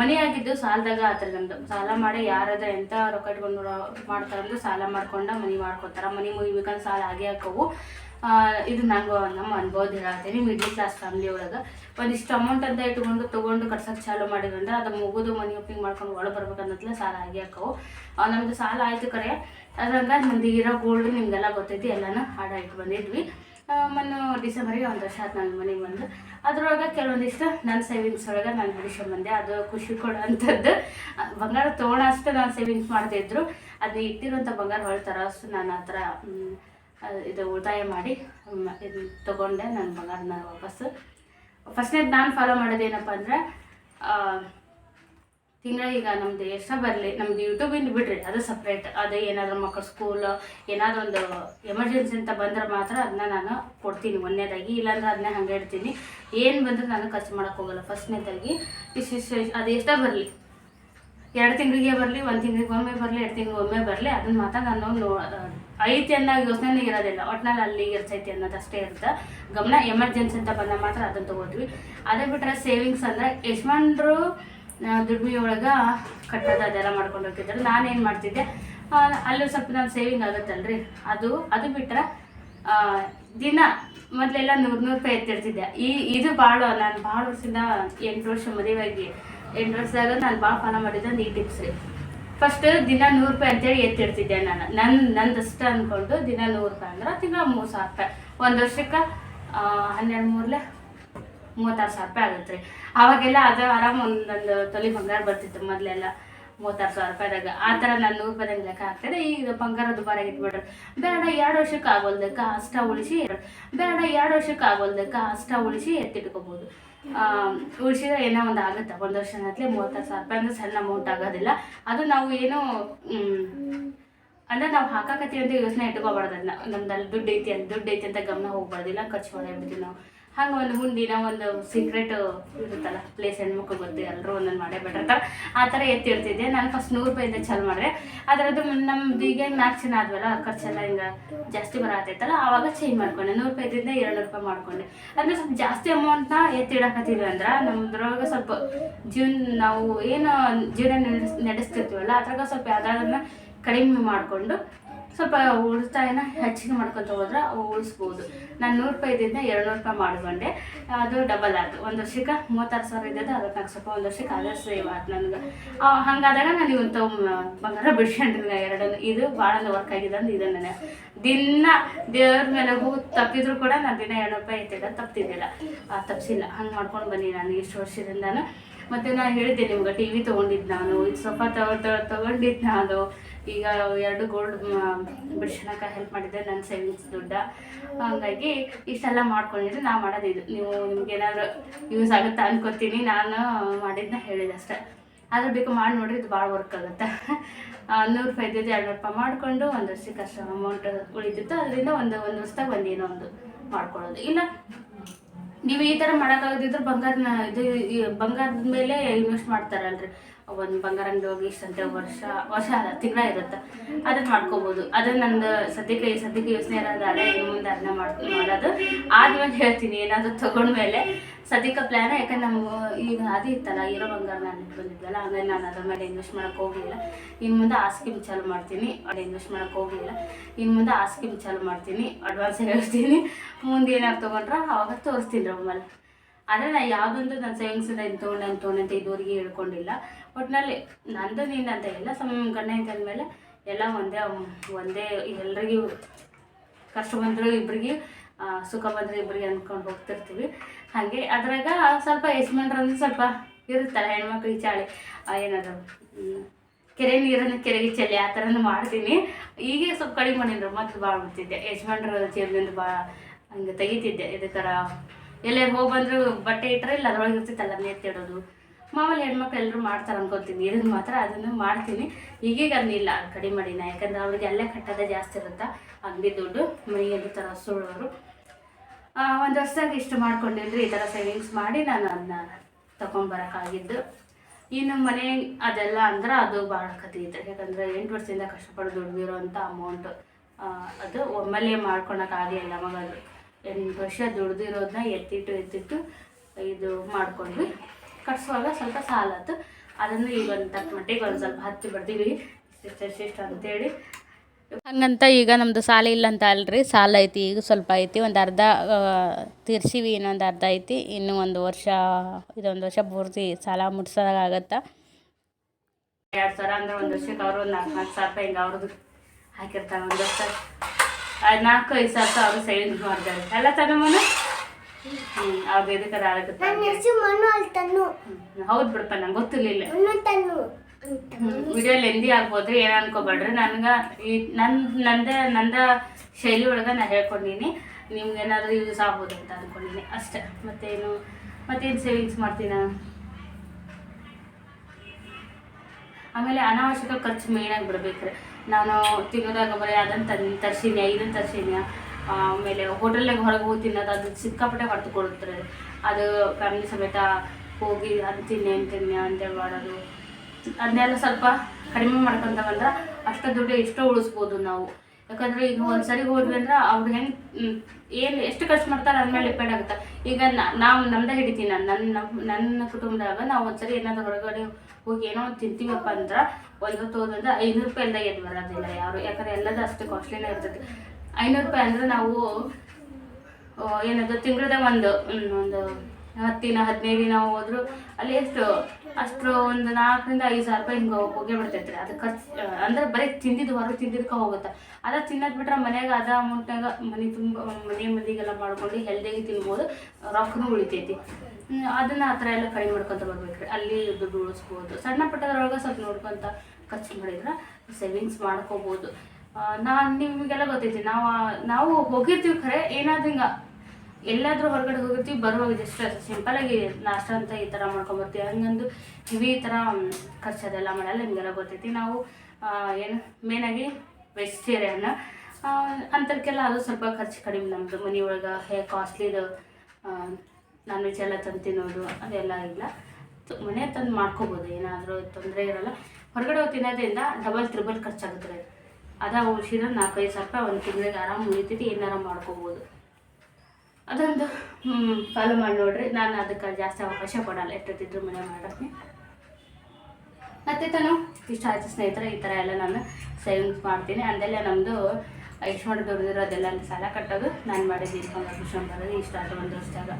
ಮನೆ ಆಗಿದ್ದು ಸಾಲದಾಗ ಆತರ ನಮ್ದು. ಸಾಲ ಮಾಡಿ ಯಾರಾದ್ರೆ ಎಂಥ ರೊಕ್ಕ ಇಟ್ಕೊಂಡು ಮಾಡ್ತಾರಂದ್ರೆ ಸಾಲ ಮಾಡ್ಕೊಂಡ ಮನೆ ಮಾಡ್ಕೊತಾರ. ಮನೆ ಮುಗಿಬೇಕಂದ್ರೆ ಸಾಲ ಆಗೇ ಹಾಕವು. ಇದು ನಂಗೆ ನಮ್ಮ ಅನುಭವದ ಹೇಳತ್ತೀನಿ ಮಿಡ್ಲ್ ಕ್ಲಾಸ್ ಫ್ಯಾಮಿಲಿ ಒಳಗೆ ಒಂದಿಷ್ಟು ಅಮೌಂಟ್ ಅಂತ ಇಟ್ಕೊಂಡು ತೊಗೊಂಡು ಕಟ್ಸಕ್ಕೆ ಚಾಲು ಮಾಡಿದ್ರಂದ್ರೆ ಅದು ಮುಗಿದು ಮನಿ ಓಪನಿಂಗ್ ಮಾಡ್ಕೊಂಡು ಒಳಗೆ ಬರ್ಬೇಕನ್ನತ್ಲೆ ಸಾಲ ಆಗಿ ಹಾಕವು. ನಮ್ಮದು ಸಾಲ ಆಯಿತು ಕರೆ. ಅದ್ರಂಗ ಇರೋ ಗೋಲ್ಡ್ ನಿಮಗೆಲ್ಲ ಗೊತ್ತೈತಿ, ಎಲ್ಲಾನು ಹಾಡ ಇಟ್ಟು ಬಂದಿದ್ವಿ ಮೊನ್ನೆ ಡಿಸೆಂಬರಿಗೆ ಒಂದು ವರ್ಷ ಆಯ್ತು ನನ್ನ ಮನೆಗೆ ಬಂದು. ಅದ್ರೊಳಗೆ ಕೆಲವೊಂದಿಷ್ಟು ನನ್ನ ಸೇವಿಂಗ್ಸ್ ಒಳಗೆ ನಾನು ಬಿಡಿಸ್ಕೊಂಬಂದೆ ಅದು ಖುಷಿ ಕೊಡೋಂಥದ್ದು ಬಂಗಾರ ತೊಗೊಳೋ ಅಷ್ಟು ನಾನು ಸೇವಿಂಗ್ಸ್ ಮಾಡ್ತಿದ್ರು ಅದು ಇಟ್ಟಿರುವಂಥ ಬಂಗಾರ ಹೊಳ್ತಾರ ಅಷ್ಟು ನಾನು ಆ ಥರ ಇದು ಉಳಿತಾಯ ಮಾಡಿ ಇದು ತೊಗೊಂಡೆ ನನ್ನ ಬಂಗಾರನ ವಾಪಸ್ಸು. ಫಸ್ಟ್ನೇದು ನಾನು ಫಾಲೋ ಮಾಡೋದೇನಪ್ಪ ಅಂದರೆ ತಿಂಗಳ ಈಗ ನಮ್ದು ಎಷ್ಟ ಬರಲಿ. ನಮ್ದು ಯೂಟ್ಯೂಬಿಂದ ಬಿಡ್ರಿ. ಅದು ಸಪ್ರೇಟ್ ಅದು ಏನಾದರೂ ಮಕ್ಕಳು ಸ್ಕೂಲ್ ಏನಾದರೂ ಒಂದು ಎಮರ್ಜೆನ್ಸಿ ಅಂತ ಬಂದ್ರೆ ಮಾತ್ರ ಅದನ್ನ ನಾನು ಕೊಡ್ತೀನಿ ಒಂದನೇದಾಗಿ ಇಲ್ಲಾಂದ್ರೆ ಅದನ್ನೇ ಹಂಗೆ ಇಡ್ತೀನಿ. ಏನು ಬಂದರೂ ನಾನು ಖರ್ಚು ಮಾಡೋಕೆ ಹೋಗಲ್ಲ. ಫಸ್ಟ್ನೇದಾಗಿ ಇಷ್ಟಿಷ್ಟು ಅದು ಎಷ್ಟೇ ಬರಲಿ. ಎರಡು ತಿಂಗಳಿಗೆ ಬರಲಿ, ಒಂದು ತಿಂಗಳಿಗೆ ಒಮ್ಮೆ ಬರಲಿ, ಎರಡು ತಿಂಗಳಿಗೆ ಒಮ್ಮೆ ಬರಲಿ. ಅದನ್ನ ಮಾತ್ರ ನಾನು ನೋ, ಐತಿ ಅನ್ನೋ ಯೋಚನೆ ಇರೋದಿಲ್ಲ. ಒಟ್ನಲ್ಲಿ ಅಲ್ಲಿ ಇರ್ತೈತಿ ಅನ್ನೋದು ಅಷ್ಟೇ ಇರುತ್ತೆ. ಗಮನ ಎಮರ್ಜೆನ್ಸಿ ಅಂತ ಬಂದಾಗ ಮಾತ್ರ ಅದನ್ನು ತೊಗೋತೀವಿ ಅದೇ ಬಿಟ್ಟರೆ ಸೇವಿಂಗ್ಸ್ ಅಂದರೆ ಯಜಮಾನ್ರು ದುಡ್ಮಿ ಒಳಗೆ ಕಟ್ಟೋದು ಅದೆಲ್ಲ ಮಾಡ್ಕೊಂಡು ಹೋಗ್ತಿದ್ದಾರೆ. ನಾನೇನು ಮಾಡ್ತಿದ್ದೆ? ಅಲ್ಲೂ ಸ್ವಲ್ಪ ನಾನು ಸೇವಿಂಗ್ ಆಗುತ್ತಲ್ರಿ. ಅದು ಅದು ಬಿಟ್ಟರೆ ದಿನ ಮೊದಲೆಲ್ಲ ನೂರು ನೂರು ರೂಪಾಯಿ ಎತ್ತಿಡ್ತಿದ್ದೆ ಈ, ಇದು ಭಾಳ ನಾನು ಭಾಳ ವರ್ಷದಿಂದ ಎಂಟು ವರ್ಷ ಮದುವೆಯಾಗಿ, ಎಂಟು ವರ್ಷದಾಗ ನಾನು ಭಾಳ ಫಾಲೋ ಮಾಡಿದ್ದೆ ಒಂದು ಈ ಟಿಪ್ಸ್ ರೀ. ಫಸ್ಟ್ ದಿನ ನೂರು ರೂಪಾಯಿ ಅಂತೇಳಿ ಎತ್ತಿಡ್ತಿದ್ದೆ ನಾನು. ನನ್ನ ನಂದಷ್ಟು ಅಂದ್ಕೊಂಡು ದಿನ ನೂರು ರೂಪಾಯಿ ಅಂದ್ರೆ ತಿಂಗಳ ಮೂರು ಸಾವಿರ ರೂಪಾಯಿ. ಒಂದು ವರ್ಷಕ್ಕೆ ಹನ್ನೆರಡು, ಮೂರಲೆ ಮೂವತ್ತಾರು ಸಾವಿರ ರೂಪಾಯಿ ಆಗುತ್ತೆ ರೀ. ಆವಾಗೆಲ್ಲ ಅದು ಆರಾಮ್ ಒಂದೊಂದು ತೊಲಿ ಬಂಗಾರ ಬರ್ತಿತ್ತು ಮೊದಲೆಲ್ಲ ಮೂವತ್ತಾರು ಸಾವಿರ ರೂಪಾಯಿದಾಗ. ಆ ಥರ ನಾನು ನೂರು ರೂಪಾಯಿದಾಗ ಲೆಕ್ಕ ಹಾಕ್ತಾರೆ ಈಗ ಬಂಗಾರ ದುಬಾರಿ ಆಗಿತ್ತು ಬಿಡ್ರಿ ಬೇಡ, ಎರಡು ವರ್ಷಕ್ಕೆ ಆಗೋಲ್ದಕ್ಕ ಅಷ್ಟ ಉಳಿಸಿ ಬೇಡ, ಎರಡು ವರ್ಷಕ್ಕೆ ಆಗೋಲ್ದಕ್ಕ ಅಷ್ಟ ಉಳಿಸಿ ಎತ್ತಿಟ್ಕೋಬೋದು. ಉಳಿಸಿದ್ರೆ ಏನೋ ಒಂದು ಆಗುತ್ತೆ. ಒಂದು ವರ್ಷ ಹತ್ತಲೆ ಮೂವತ್ತಾರು ಸಾವಿರ ರೂಪಾಯಿ ಅಂದ್ರೆ ಸಣ್ಣ ಅಮೌಂಟ್ ಆಗೋದಿಲ್ಲ. ಅದು ನಾವು ಏನೋ ಅಂದ್ರೆ ನಾವು ಹಾಕಾಕತ್ತೀವಿ ಅಂತ ಯೋಚನೆ ಇಟ್ಕೋಬಾರ್ದು. ಅದನ್ನ ನಮ್ದಲ್ಲಿ ದುಡ್ಡು ಐತಿ ಅಂತ ದುಡ್ಡು ಐತಿ ಅಂತ ಗಮನ ಹೋಗ್ಬಾರ್ದಿಲ್ಲ. ಖರ್ಚು ಮಾಡಿಬಿಡ್ತೀವಿ ನಾವು. ಹಂಗೆ ಒಂದು ಮುಂದಿನ ಒಂದು ಸೀಕ್ರೆಟ್ ಇರುತ್ತಲ್ಲ ಪ್ಲೇಸ್ ಹೆಣ್ಮಕ್ಳು ಗೊತ್ತು ಎಲ್ಲರೂ ಒಂದೊಂದು ಮಾಡೇ ಬಿಟ್ಟಿರ್ತಾರೆ. ಆ ಥರ ಎತ್ತಿರ್ತಿದ್ದೆ ನಾನು ಫಸ್ಟ್ ನೂರು ರೂಪಾಯಿಂದ ಚಾಲು ಮಾಡಿದೆ. ಅದರದ್ದು ನಮ್ದು ಈಗ ನಾಲ್ಕು ಜನ ಆದ್ವಲ್ಲ ಖರ್ಚೆಲ್ಲ ಹಿಂಗೆ ಜಾಸ್ತಿ ಬರತ್ತೈತಲ್ಲ ಆವಾಗ ಚೇಂಜ್ ಮಾಡ್ಕೊಂಡೆ. ನೂರು ರೂಪಾಯಿದಿಂದ ಎರಡು ರೂಪಾಯಿ ಮಾಡ್ಕೊಂಡೆ. ಅಂದರೆ ಸ್ವಲ್ಪ ಜಾಸ್ತಿ ಅಮೌಂಟ್ನ ಎತ್ತಿಡಕತ್ತೀವಿ ಅಂದ್ರೆ, ನಮ್ದ್ರೊಳಗೆ ಸ್ವಲ್ಪ ಜೀವನ, ನಾವು ಏನು ಜೀವನ ನಡೆಸ್, ನಡೆಸ್ತಿರ್ತೀವಲ್ಲ, ಅದ್ರಾಗ ಸ್ವಲ್ಪ ಯಾವ್ದಾದ್ರನ್ನ ಕಡಿಮೆ ಮಾಡಿಕೊಂಡು ಸ್ವಲ್ಪ ಉಳಿತಾಯನ ಹೆಚ್ಚಿಗೆ ಮಾಡ್ಕೊತ ಹೋದ್ರೆ ಅವು ಉಳಿಸ್ಬೋದು. ನಾನು ನೂರು ರೂಪಾಯಿದಿಂದ ಎರಡು ನೂರು ರೂಪಾಯಿ ಮಾಡ್ಕೊಂಡೆ ಅದು ಡಬಲ್ ಆಯ್ತು ಒಂದು ವರ್ಷಕ್ಕೆ ಮೂವತ್ತಾರು ಸಾವಿರ ಇದ್ದದ್ದು ಅರವತ್ತಾರು ಸ್ವಲ್ಪ ಒಂದು ವರ್ಷಕ್ಕೆ ಅದೇ ಸೇವ್ ಆಯ್ತು ನನಗೆ. ಹಂಗಾದಾಗ ನಾನು ಇವತ್ತು ಬಂಗಾರ ಬಿಡ್ಸ್ಕೊಂಡ್ರಿ ಎರಡನ್ನು. ಇದು ಭಾಳ ವರ್ಕ್ ಆಗಿದೆ ಅಂದ್ರೆ ಇದು ನನಗೆ ದಿನ ದೇವ್ರ ಮೇಲೆ ಹೂ ತಪ್ಪಿದ್ರು ಕೂಡ ನಾನು ದಿನ ಎರಡು ರೂಪಾಯಿ ಇತ್ತಿಲ್ಲ ತಪ್ಪಿದ್ದಿಲ್ಲ ಆ ತಪ್ಪಿಸಿಲ್ಲ ಹಂಗೆ ಮಾಡ್ಕೊಂಡು ಬನ್ನಿ ನಾನು ಇಷ್ಟು ವರ್ಷದಿಂದನೂ. ಮತ್ತು ನಾನು ಹೇಳಿದ್ದೆ ನಿಮ್ಗೆ ಟಿ ವಿ ತೊಗೊಂಡಿದ್ದು ನಾನು, ಇದು ಸೋಫಾ ತಗೊ ತೊಗೊಂಡಿದ್ದು ನಾನು. ಈಗ ಎರಡು ಗೋಲ್ಡ್ ಬಿಡ್ಸೋಣಕ್ಕೆ ಹೆಲ್ಪ್ ಮಾಡಿದ್ದೆ ನನ್ನ ಸೇವಿಂಗ್ಸ್ ದುಡ್ಡ. ಹಾಗಾಗಿ ಇಷ್ಟೆಲ್ಲ ಮಾಡ್ಕೊಂಡಿದ್ರೆ ನಾ ಮಾಡೋದು ಇದು. ನೀವು ನಿಮ್ಗೆ ಏನಾದ್ರು ಯೂಸ್ ಆಗುತ್ತೆ ಅನ್ಕೋತೀನಿ. ನಾನು ಮಾಡಿದ್ನ ಹೇಳಿದೆ ಅಷ್ಟೇ. ಆದ್ರೆ ಬೇಕು ಮಾಡಿ ನೋಡ್ರಿ, ಇದು ಭಾಳ ವರ್ಕ್ ಆಗುತ್ತೆ. ನೂರು ರೂಪಾಯಿ ಇದ್ದಿದ್ದು ಎರಡು ರೂಪಾಯಿ ಮಾಡಿಕೊಂಡು ಒಂದು ವರ್ಷಕ್ಕೆ ಅಷ್ಟು ಅಮೌಂಟ್ ಉಳಿತಿತ್ತು ಅದರಿಂದ ಒಂದು ಒಂದು ವರ್ಷದಾಗ ಒಂದು ಏನೋ ಒಂದು ಮಾಡ್ಕೊಳ್ಳೋದು. ಇಲ್ಲ ನೀವು ಈ ಥರ ಮಾಡೋಕ್ಕಾಗದಿದ್ರೆ ಬಂಗಾರನ ಇದು ಬಂಗಾರದ ಮೇಲೆ ಇನ್ವೆಸ್ಟ್ ಮಾಡ್ತಾರಲ್ರಿ. ಒಂದು ಬಂಗಾರ ಹೋಗಿ ಇಷ್ಟಂತೆ ವರ್ಷ ವರ್ಷ ಅಲ್ಲ, ತಿಂಗಳ ಇರುತ್ತೆ. ಅದನ್ನ ಮಾಡ್ಕೋಬೋದು. ಅದನ್ನ ನಂದು ಸದ್ಯಕ್ಕೆ ಸದ್ಯಕ್ಕೆ ಯೋಚನೆ ಇರೋದು ಅದೇ, ಇನ್ನು ಮುಂದೆ ಅದನ್ನ ಮಾಡ್ಕೊಂಡು ಮಾಡೋದು. ಆದ್ಮೇಲೆ ಹೇಳ್ತೀನಿ, ಏನಾದರೂ ತಗೊಂಡ್ಮೇಲೆ ಸದ್ಯಕ್ಕೆ ಪ್ಲ್ಯಾನ ಯಾಕಂದ್ರೆ ನಮ್ಗೆ ಈಗ ಅದು ಇತ್ತಲ್ಲ ಇರೋ ಬಂಗಾರ ನಾನು ಬಂದಿದ್ವಲ್ಲ ಆಮೇಲೆ ನಾನು ಅದ್ರ ಮೇಲೆ ಇನ್ವೆಸ್ಟ್ ಮಾಡೋಕೆ ಹೋಗಿಲ್ಲ ಇನ್ನು ಮುಂದೆ ಆ ಸ್ಕೀಮ್ ಚಾಲು ಮಾಡ್ತೀನಿ. ಅದು ಇನ್ವೆಸ್ಟ್ ಮಾಡೋಕೆ ಹೋಗಿಲ್ಲ ಇನ್ನು ಮುಂದೆ ಆ ಸ್ಕೀಮ್ ಚಾಲು ಮಾಡ್ತೀನಿ. ಅಡ್ವಾನ್ಸ್ ಹೇಳ್ತೀನಿ. ಮುಂದೆ ಏನಾರು ತೊಗೊಂಡ್ರೆ ಅವಾಗ ತೋರಿಸ್ತೀನಿ ಆಮೇಲೆ ಆದರೆ ನಾನು ಯಾವುದೊಂದು ನನ್ನ ಸೇವಿಂಗ್ಸಿಂದ ಇದು ತೊಗೊಂಡು ಅಂತ ತೊಗೊಂಡಂತೆ ಅಂತ ಇದುವರೆಗೆ ಹೇಳ್ಕೊಂಡಿಲ್ಲ. ಒಟ್ಟಿನಲ್ಲಿ ನಂದು ನೀನು ಅಂತ ಎಲ್ಲ ಸಮ ಗಂಡ ಹೆಂಡತಿ ಮೇಲೆ ಎಲ್ಲ ಒಂದೇ ಒಂದೇ ಎಲ್ರಿಗೂ ಕಷ್ಟ ಬಂದರು ಇಬ್ಬರಿಗೆ ಸುಖ ಬಂದರೆ ಇಬ್ಬರಿಗೆ ಅಂದ್ಕೊಂಡು ಹೋಗ್ತಿರ್ತೀವಿ. ಹಾಗೆ ಅದ್ರಾಗ ಸ್ವಲ್ಪ ಯಜಮಾನ್ರಂದ್ರೆ ಸ್ವಲ್ಪ ಇರುತ್ತಲ್ಲ, ಹೆಣ್ಮಕ್ಳಿಗೆ ಚಾಳಿ ಏನದು ಕೆರೆ ನೀರನ್ನು ಕೆರೆಗೆ ಚೆಲ್ಲಿ ಆ ಥರನೂ ಮಾಡ್ತೀನಿ. ಈಗ ಸ್ವಲ್ಪ ಕಡಿಮೆ ಮಾಡಿದ್ರು ಮತ್ತೆ ಭಾಳ ಬಿಡ್ತಿದ್ದೆ ಯಜಮಾನ್ರ ಜೀವನದಿಂದ ಭಾಳ ಹಂಗೆ ತೆಗಿತಿದ್ದೆ. ಇದೇ ಥರ ಎಲ್ಲರೂ ಹೋಗಿ ಬಂದರೂ ಬಟ್ಟೆ ಇಟ್ಟರೆ ಇಲ್ಲ, ಅದ್ರೊಳಗೆ ಇರ್ತಿತ್ತಲ್ಲ ಎತ್ತಿಡೋದು ಮಾಮೂಲಿ ಹೆಣ್ಮಕ್ಳು ಎಲ್ಲರೂ ಮಾಡ್ತಾರೆ ಅನ್ಕೊತೀನಿ ಇದನ್ನು ಮಾತ್ರ ಅದನ್ನು ಮಾಡ್ತೀನಿ. ಈಗೀಗ ಅದನ್ನಿಲ್ಲ ಕಡಿಮೆ ಮಾಡಿನ. ಯಾಕಂದ್ರೆ ಅವ್ರಿಗೆ ಅಲ್ಲೇ ಕಟ್ಟೋದೇ ಜಾಸ್ತಿ ಇರುತ್ತಾ? ಅಂಗಡಿ ದುಡ್ಡು. ಮನೆಗೆ ಥರ ಸುಳ್ಳೋರು. ಒಂದು ವರ್ಷದಾಗ ಇಷ್ಟು ಮಾಡ್ಕೊಂಡಿದ್ರೆ. ಈ ಥರ ಸೇವಿಂಗ್ಸ್ ಮಾಡಿ ನಾನು ಅದನ್ನ ತೊಗೊಂಬರೋಕ್ಕಾಗಿದ್ದು ಇನ್ನು ಮನೆ ಅದೆಲ್ಲ ಅಂದ್ರೆ ಅದು ಭಾಳ ಇದೆ ಯಾಕಂದರೆ ಎಂಟು ವರ್ಷದಿಂದ ಕಷ್ಟಪಟ್ಟು ದುಡ್ದಿರೋಂಥ ಅಮೌಂಟ್ ಅದು ಒಮ್ಮೆಲೆ ಮಾಡ್ಕೊಳಕ್ಕಾಗಲಿಲ್ಲ ಮಗದು. ಎಂಟು ವರ್ಷ ದುಡ್ದಿರೋದನ್ನ ಎತ್ತಿಟ್ಟು ಎತ್ತಿಟ್ಟು ಇದು ಮಾಡ್ಕೊಂಡ್ವಿ. ಕಟ್ಸುವಾಗ ಸ್ವಲ್ಪ ಸಾಲತ್ತು. ಅದನ್ನು ಈಗ ಒಂದು ತಕ್ಕ ಮಟ್ಟಿಗೆ ಒಂದು ಸ್ವಲ್ಪ ಹತ್ತಿ ಬರ್ತೀವಿ ಇಷ್ಟು ಇಷ್ಟು ಅಂತೇಳಿ. ಹಂಗಂತ ಈಗ ನಮ್ಮದು ಸಾಲ ಇಲ್ಲ ಅಂತ ಅಲ್ರಿ. ಸಾಲ ಐತಿ ಈಗ ಸ್ವಲ್ಪ ಐತಿ. ಒಂದು ಅರ್ಧ ತೀರ್ಸಿವಿ ಇನ್ನೊಂದು ಅರ್ಧ ಐತಿ. ಇನ್ನೂ ಒಂದು ವರ್ಷ ಇದೊಂದು ವರ್ಷ ಪೂರ್ತಿ ಸಾಲ ಮುಟ್ಸೋದಾಗತ್ತೆ ಎರಡು ಸಾವಿರ ಅಂದ್ರೆ ಒಂದು ವರ್ಷಕ್ಕೆ ಅವರು ಒಂದು ನಾಲ್ಕು ನಾಲ್ಕು ಸಾವಿರ ರೂಪಾಯಿ ಹಿಂಗೆ ಅವ್ರದ್ದು ಹಾಕಿರ್ತಾರೆ ಒಂದು ವರ್ಷ. ನಾಲ್ಕು ಐದು ಸಾವಿರ ರೂಪಾಯಿ ಅವರು ಸೇವಿಂಗ್ಸ್ ಮಾಡ್ತಾರೆ. ಎಲ್ಲ ಹ್ಞೂ ಅವ್ರು ಇದಕ್ಕೆ ಆಗುತ್ತೆ ನನ್ನ ಹೆಸರು ಮನು ಅಂತನು. ಹೌದು ಬಿಡಪ್ಪ ನಂಗೆ ಗೊತ್ತಿರಲಿಲ್ಲ. ವಿಡಿಯೋ ಲೆಂದಿ ಆಗ್ಬೋದು ಏನು ಅನ್ಕೋಬೇಡ್ರಿ? ನನ್ಗೆ ಈ ನನ್ನ ನಂದೇ ನಂದ ಶೈಲಿ ಒಳಗೆ ನಾ ಹೇಳ್ಕೊಂಡಿನಿ. ನಿಮ್ಗೆ ಏನಾದರೂ ಯೂಸ್ ಆಗ್ಬೋದು ಅಂತ ಅನ್ಕೊಂಡಿನಿ. ಅಷ್ಟೇ. ಮತ್ತೇನು ಮತ್ತೇನು ಸೇವಿಂಗ್ಸ್ ಮಾಡ್ತೀನ? ಆಮೇಲೆ ಅನಾವಶ್ಯಕ ಖರ್ಚು ಮೇಯ್ನಾಗಿ ಬಿಡ್ಬೇಕ್ರಿ. ನಾನು ತಿನ್ನೋದಾಗ ಬರೀ ಅದನ್ನು ತಂದು ತರ್ಸೀನಿ ಇದನ್ನು ತರ್ಸೀನಿ. ಆಮೇಲೆ ಹೋಟೆಲ್ನಾಗ ಹೊರಗೆ ಹೋಗಿ ತಿನ್ನೋದು, ಅದು ಸಿಕ್ಕಾಪಟ್ಟೆ ಹೊಡೆದುಕೊಳ್ತಾರೆ ಅದು ಫ್ಯಾಮಿಲಿ ಸಮೇತ ಹೋಗಿ ಅದು ತಿನ್ನೆ ತಿನ್ನಿ ಅಂತೇಳಿ ಮಾಡೋದು ಅದನ್ನೆಲ್ಲ ಸ್ವಲ್ಪ ಕಡಿಮೆ ಮಾಡ್ಕೊಂತ ಬಂದ್ರೆ ಅಷ್ಟು ದುಡ್ಡು ಎಷ್ಟೋ ಉಳಿಸ್ಬೋದು ನಾವು. ಯಾಕಂದ್ರೆ ಈಗ ಒಂದು ಸರಿ ಹೋದ್ವಿ ಅಂದ್ರೆ ಅವ್ರು ಹೆಂಗೆ ಏನು ಎಷ್ಟು ಖರ್ಚು ಮಾಡ್ತಾರೆ ಅದ್ರ ಮೇಲೆ ಡಿಪೆಂಡ್ ಆಗುತ್ತೆ. ಈಗ ನಾವು ನಮ್ದೇ ಹಿಡಿತೀನಿ ನಾನು ನನ್ನ ನನ್ನ ಕುಟುಂಬದಾಗ ನಾವು ಒಂದ್ಸರಿ ಏನಾದರೂ ಹೊರಗಡೆ ಹೋಗಿ ಏನೋ ಒಂದು ತಿಂತೀವಪ್ಪ ಅಂದ್ರೆ ಒಂದು ಹೊತ್ತು ಹೋದಂದ್ರೆ ಐನೂರು ರೂಪಾಯಿ ಎದ್ದು ಬರೋದಿಲ್ಲ ಯಾರು. ಯಾಕಂದ್ರೆ ಎಲ್ಲದೂ ಅಷ್ಟು ಕಾಸ್ಟ್ಲಿನೇ ಇರ್ತದೆ. ಐನೂರು ರೂಪಾಯಿ ಅಂದ್ರೆ ನಾವು ಏನದು ತಿಂಗಳದ ಒಂದು ಒಂದು ಹತ್ತಿನ ದಿನ ಹದಿನೈದು ದಿನ ಹೋದ್ರು, ಅಲ್ಲಿ ಎಷ್ಟು ಅಷ್ಟು ಒಂದು ನಾಲ್ಕರಿಂದ ಐದು ಸಾವಿರ ರೂಪಾಯಿ ಹಿಂಗೆ ಹೋಗೇ ಬಿಡ್ತೈತ್ರಿ. ಅದು ಖರ್ಚು ಅಂದ್ರೆ ಬರೀ ತಿಂದಿದ್ದು ಹೊರಗೆ ತಿಂದಿದ್ಕೆ ಹೋಗುತ್ತೆ. ಅದ ತಿನ್ನೋದು ಬಿಟ್ರೆ ಮನೆಯಾಗ ಅದ ಅಮೌಂಟ್ನಾಗ ಮನೆ ತುಂಬ, ಮನೆ ಮಂದಿಗೆಲ್ಲ ಮಾಡ್ಕೊಂಡು ಹೆಲ್ದಿಯಾಗಿ ತಿನ್ಬೋದು, ರೊಕ್ಕನೂ ಉಳಿತೈತಿ. ಅದನ್ನು ಅದನ್ನ ಆ ಥರ ಎಲ್ಲ ಕಡಿಮೆ ಮಾಡ್ಕೊತ ಬರ್ಬೇಕ್ರಿ. ಅಲ್ಲಿ ದುಡ್ಡು ಉಳಿಸ್ಬೋದು. ಸಣ್ಣ ಪಟ್ಟದ್ರೊಳಗೆ ಸ್ವಲ್ಪ ನೋಡ್ಕೊಂತ ಖರ್ಚು ಮಾಡಿದ್ರೆ ಸೇವಿಂಗ್ಸ್ ಮಾಡ್ಕೋಬೋದು. ನಾನು ನಿಮಗೆಲ್ಲ ಗೊತ್ತೈತಿ, ನಾವು ನಾವು ಹೋಗಿರ್ತೀವಿ ಖರೆ, ಏನಾದ್ರು ಹಿಂಗೆ ಎಲ್ಲಾದ್ರೂ ಹೊರಗಡೆ ಹೋಗಿರ್ತೀವಿ ಬರುವಾಗ ಜಸ್ಟ್ ಆಗಿ ನಾಷ್ಟ ಅಂತ ಈ ಥರ ಮಾಡ್ಕೊಂಬರ್ತೀವಿ ಹಂಗಂದು ಹಿವಿ ಈ ಥರ ಖರ್ಚು ಅದೆಲ್ಲ ಮಾಡಲ್ಲ, ನಿಮಗೆಲ್ಲ ಗೊತ್ತೈತಿ. ನಾವು ಏನು ಮೇನಾಗಿ ವೆಜಿಟೇರಿಯನ್ ಅಂಥದ್ಕೆಲ್ಲ ಅದು ಸ್ವಲ್ಪ ಖರ್ಚು ಕಡಿಮೆ ನಮ್ಮದು ಮನೆಯೊಳಗೆ ಹೇ ಕಾಸ್ಟ್ಲಿದು ನಾನ್ ವೆಜ್ ಎಲ್ಲ ತಂದು ತಿನ್ನೋದು, ಅದೆಲ್ಲ ಇಲ್ಲ. ಮನೆ ತಂದು ಮಾಡ್ಕೋಬೋದು, ಏನಾದರೂ ತೊಂದರೆ ಇರಲ್ಲ. ಹೊರಗಡೆ ತಿನ್ನೋದ್ರಿಂದ ಡಬಲ್ ತ್ರಿಬಲ್ ಖರ್ಚಾಗುತ್ತೆ. ಅದ ಉಳಿಸಿದ್ರೆ ನಾಲ್ಕೈದು ಸಾವಿರ ರೂಪಾಯಿ ಒಂದು ತಿಂಗಳಿಗೆ ಆರಾಮ್ ಉಳಿತೈತಿ, ಏನಾರ ಮಾಡ್ಕೋಬೋದು. ಅದೊಂದು ಫಾಲೋ ಮಾಡಿ ನೋಡ್ರಿ. ನಾನು ಅದಕ್ಕೆ ಜಾಸ್ತಿ ಅವಕಾಶ ಕೊಡಲ್ಲ, ಎಷ್ಟೊತ್ತಿದ್ರು ಮನೆ ಮಾಡೋಕ್ಕೆ ಮತ್ತೆ ತಾನು, ಇಷ್ಟ ಆಯ್ತು ಸ್ನೇಹಿತರೆ, ಈ ಥರ ಎಲ್ಲ ನಾನು ಸೇವಿಂಗ್ಸ್ ಮಾಡ್ತೀನಿ. ಅಂದೆಲ್ಲ ನಮ್ಮದು ಎಷ್ಟು ಮಾಡಿ ದುಡ್ದಿರೋದೆಲ್ಲ ಅದೆಲ್ಲ ಸಾಲ ಕಟ್ಟೋದು. ನಾನು ಮಾಡಿದ್ದು ಇಸ್ಕೊಂಡು ಖುಷಿ ಬರೋದು, ಇಷ್ಟ ಆಯ್ತು ಒಂದು ವರ್ಷದಾಗ.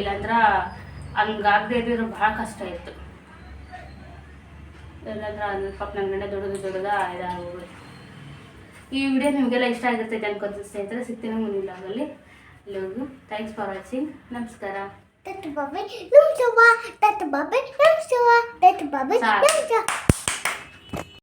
ಇಲ್ಲಾಂದ್ರೆ ಹಂಗಾಗದೇ ಇದ್ದಿರೋ ಭಾಳ ಕಷ್ಟ ಇತ್ತು. ಇಲ್ಲಾಂದ್ರೆ ಅದ್ರ ಪಾಪ ನನ್ನ ಗಂಡ ದುಡಿದು ದುಡಿದ ಇದಾಗೋದು ಈ ವಿಡಿಯೋ ನಿಮಗೆಲ್ಲ ಇಷ್ಟ ಆಗಿರ್ತೈತೆ ಅನ್ಕೊಂತ ಸ್ನೇಹಿತರೆ ಸಿಗ್ತೀನಿ ಮುಂದಿನ ಲಾಗಲ್ಲಿ ಎಲ್ಲರಿಗೂ ಥ್ಯಾಂಕ್ಸ್ ಫಾರ್ ವಾಚಿಂಗ್ ನಮಸ್ಕಾರ Tata babi, nung sawa. Tata babi, nung sawa. Tata sawa.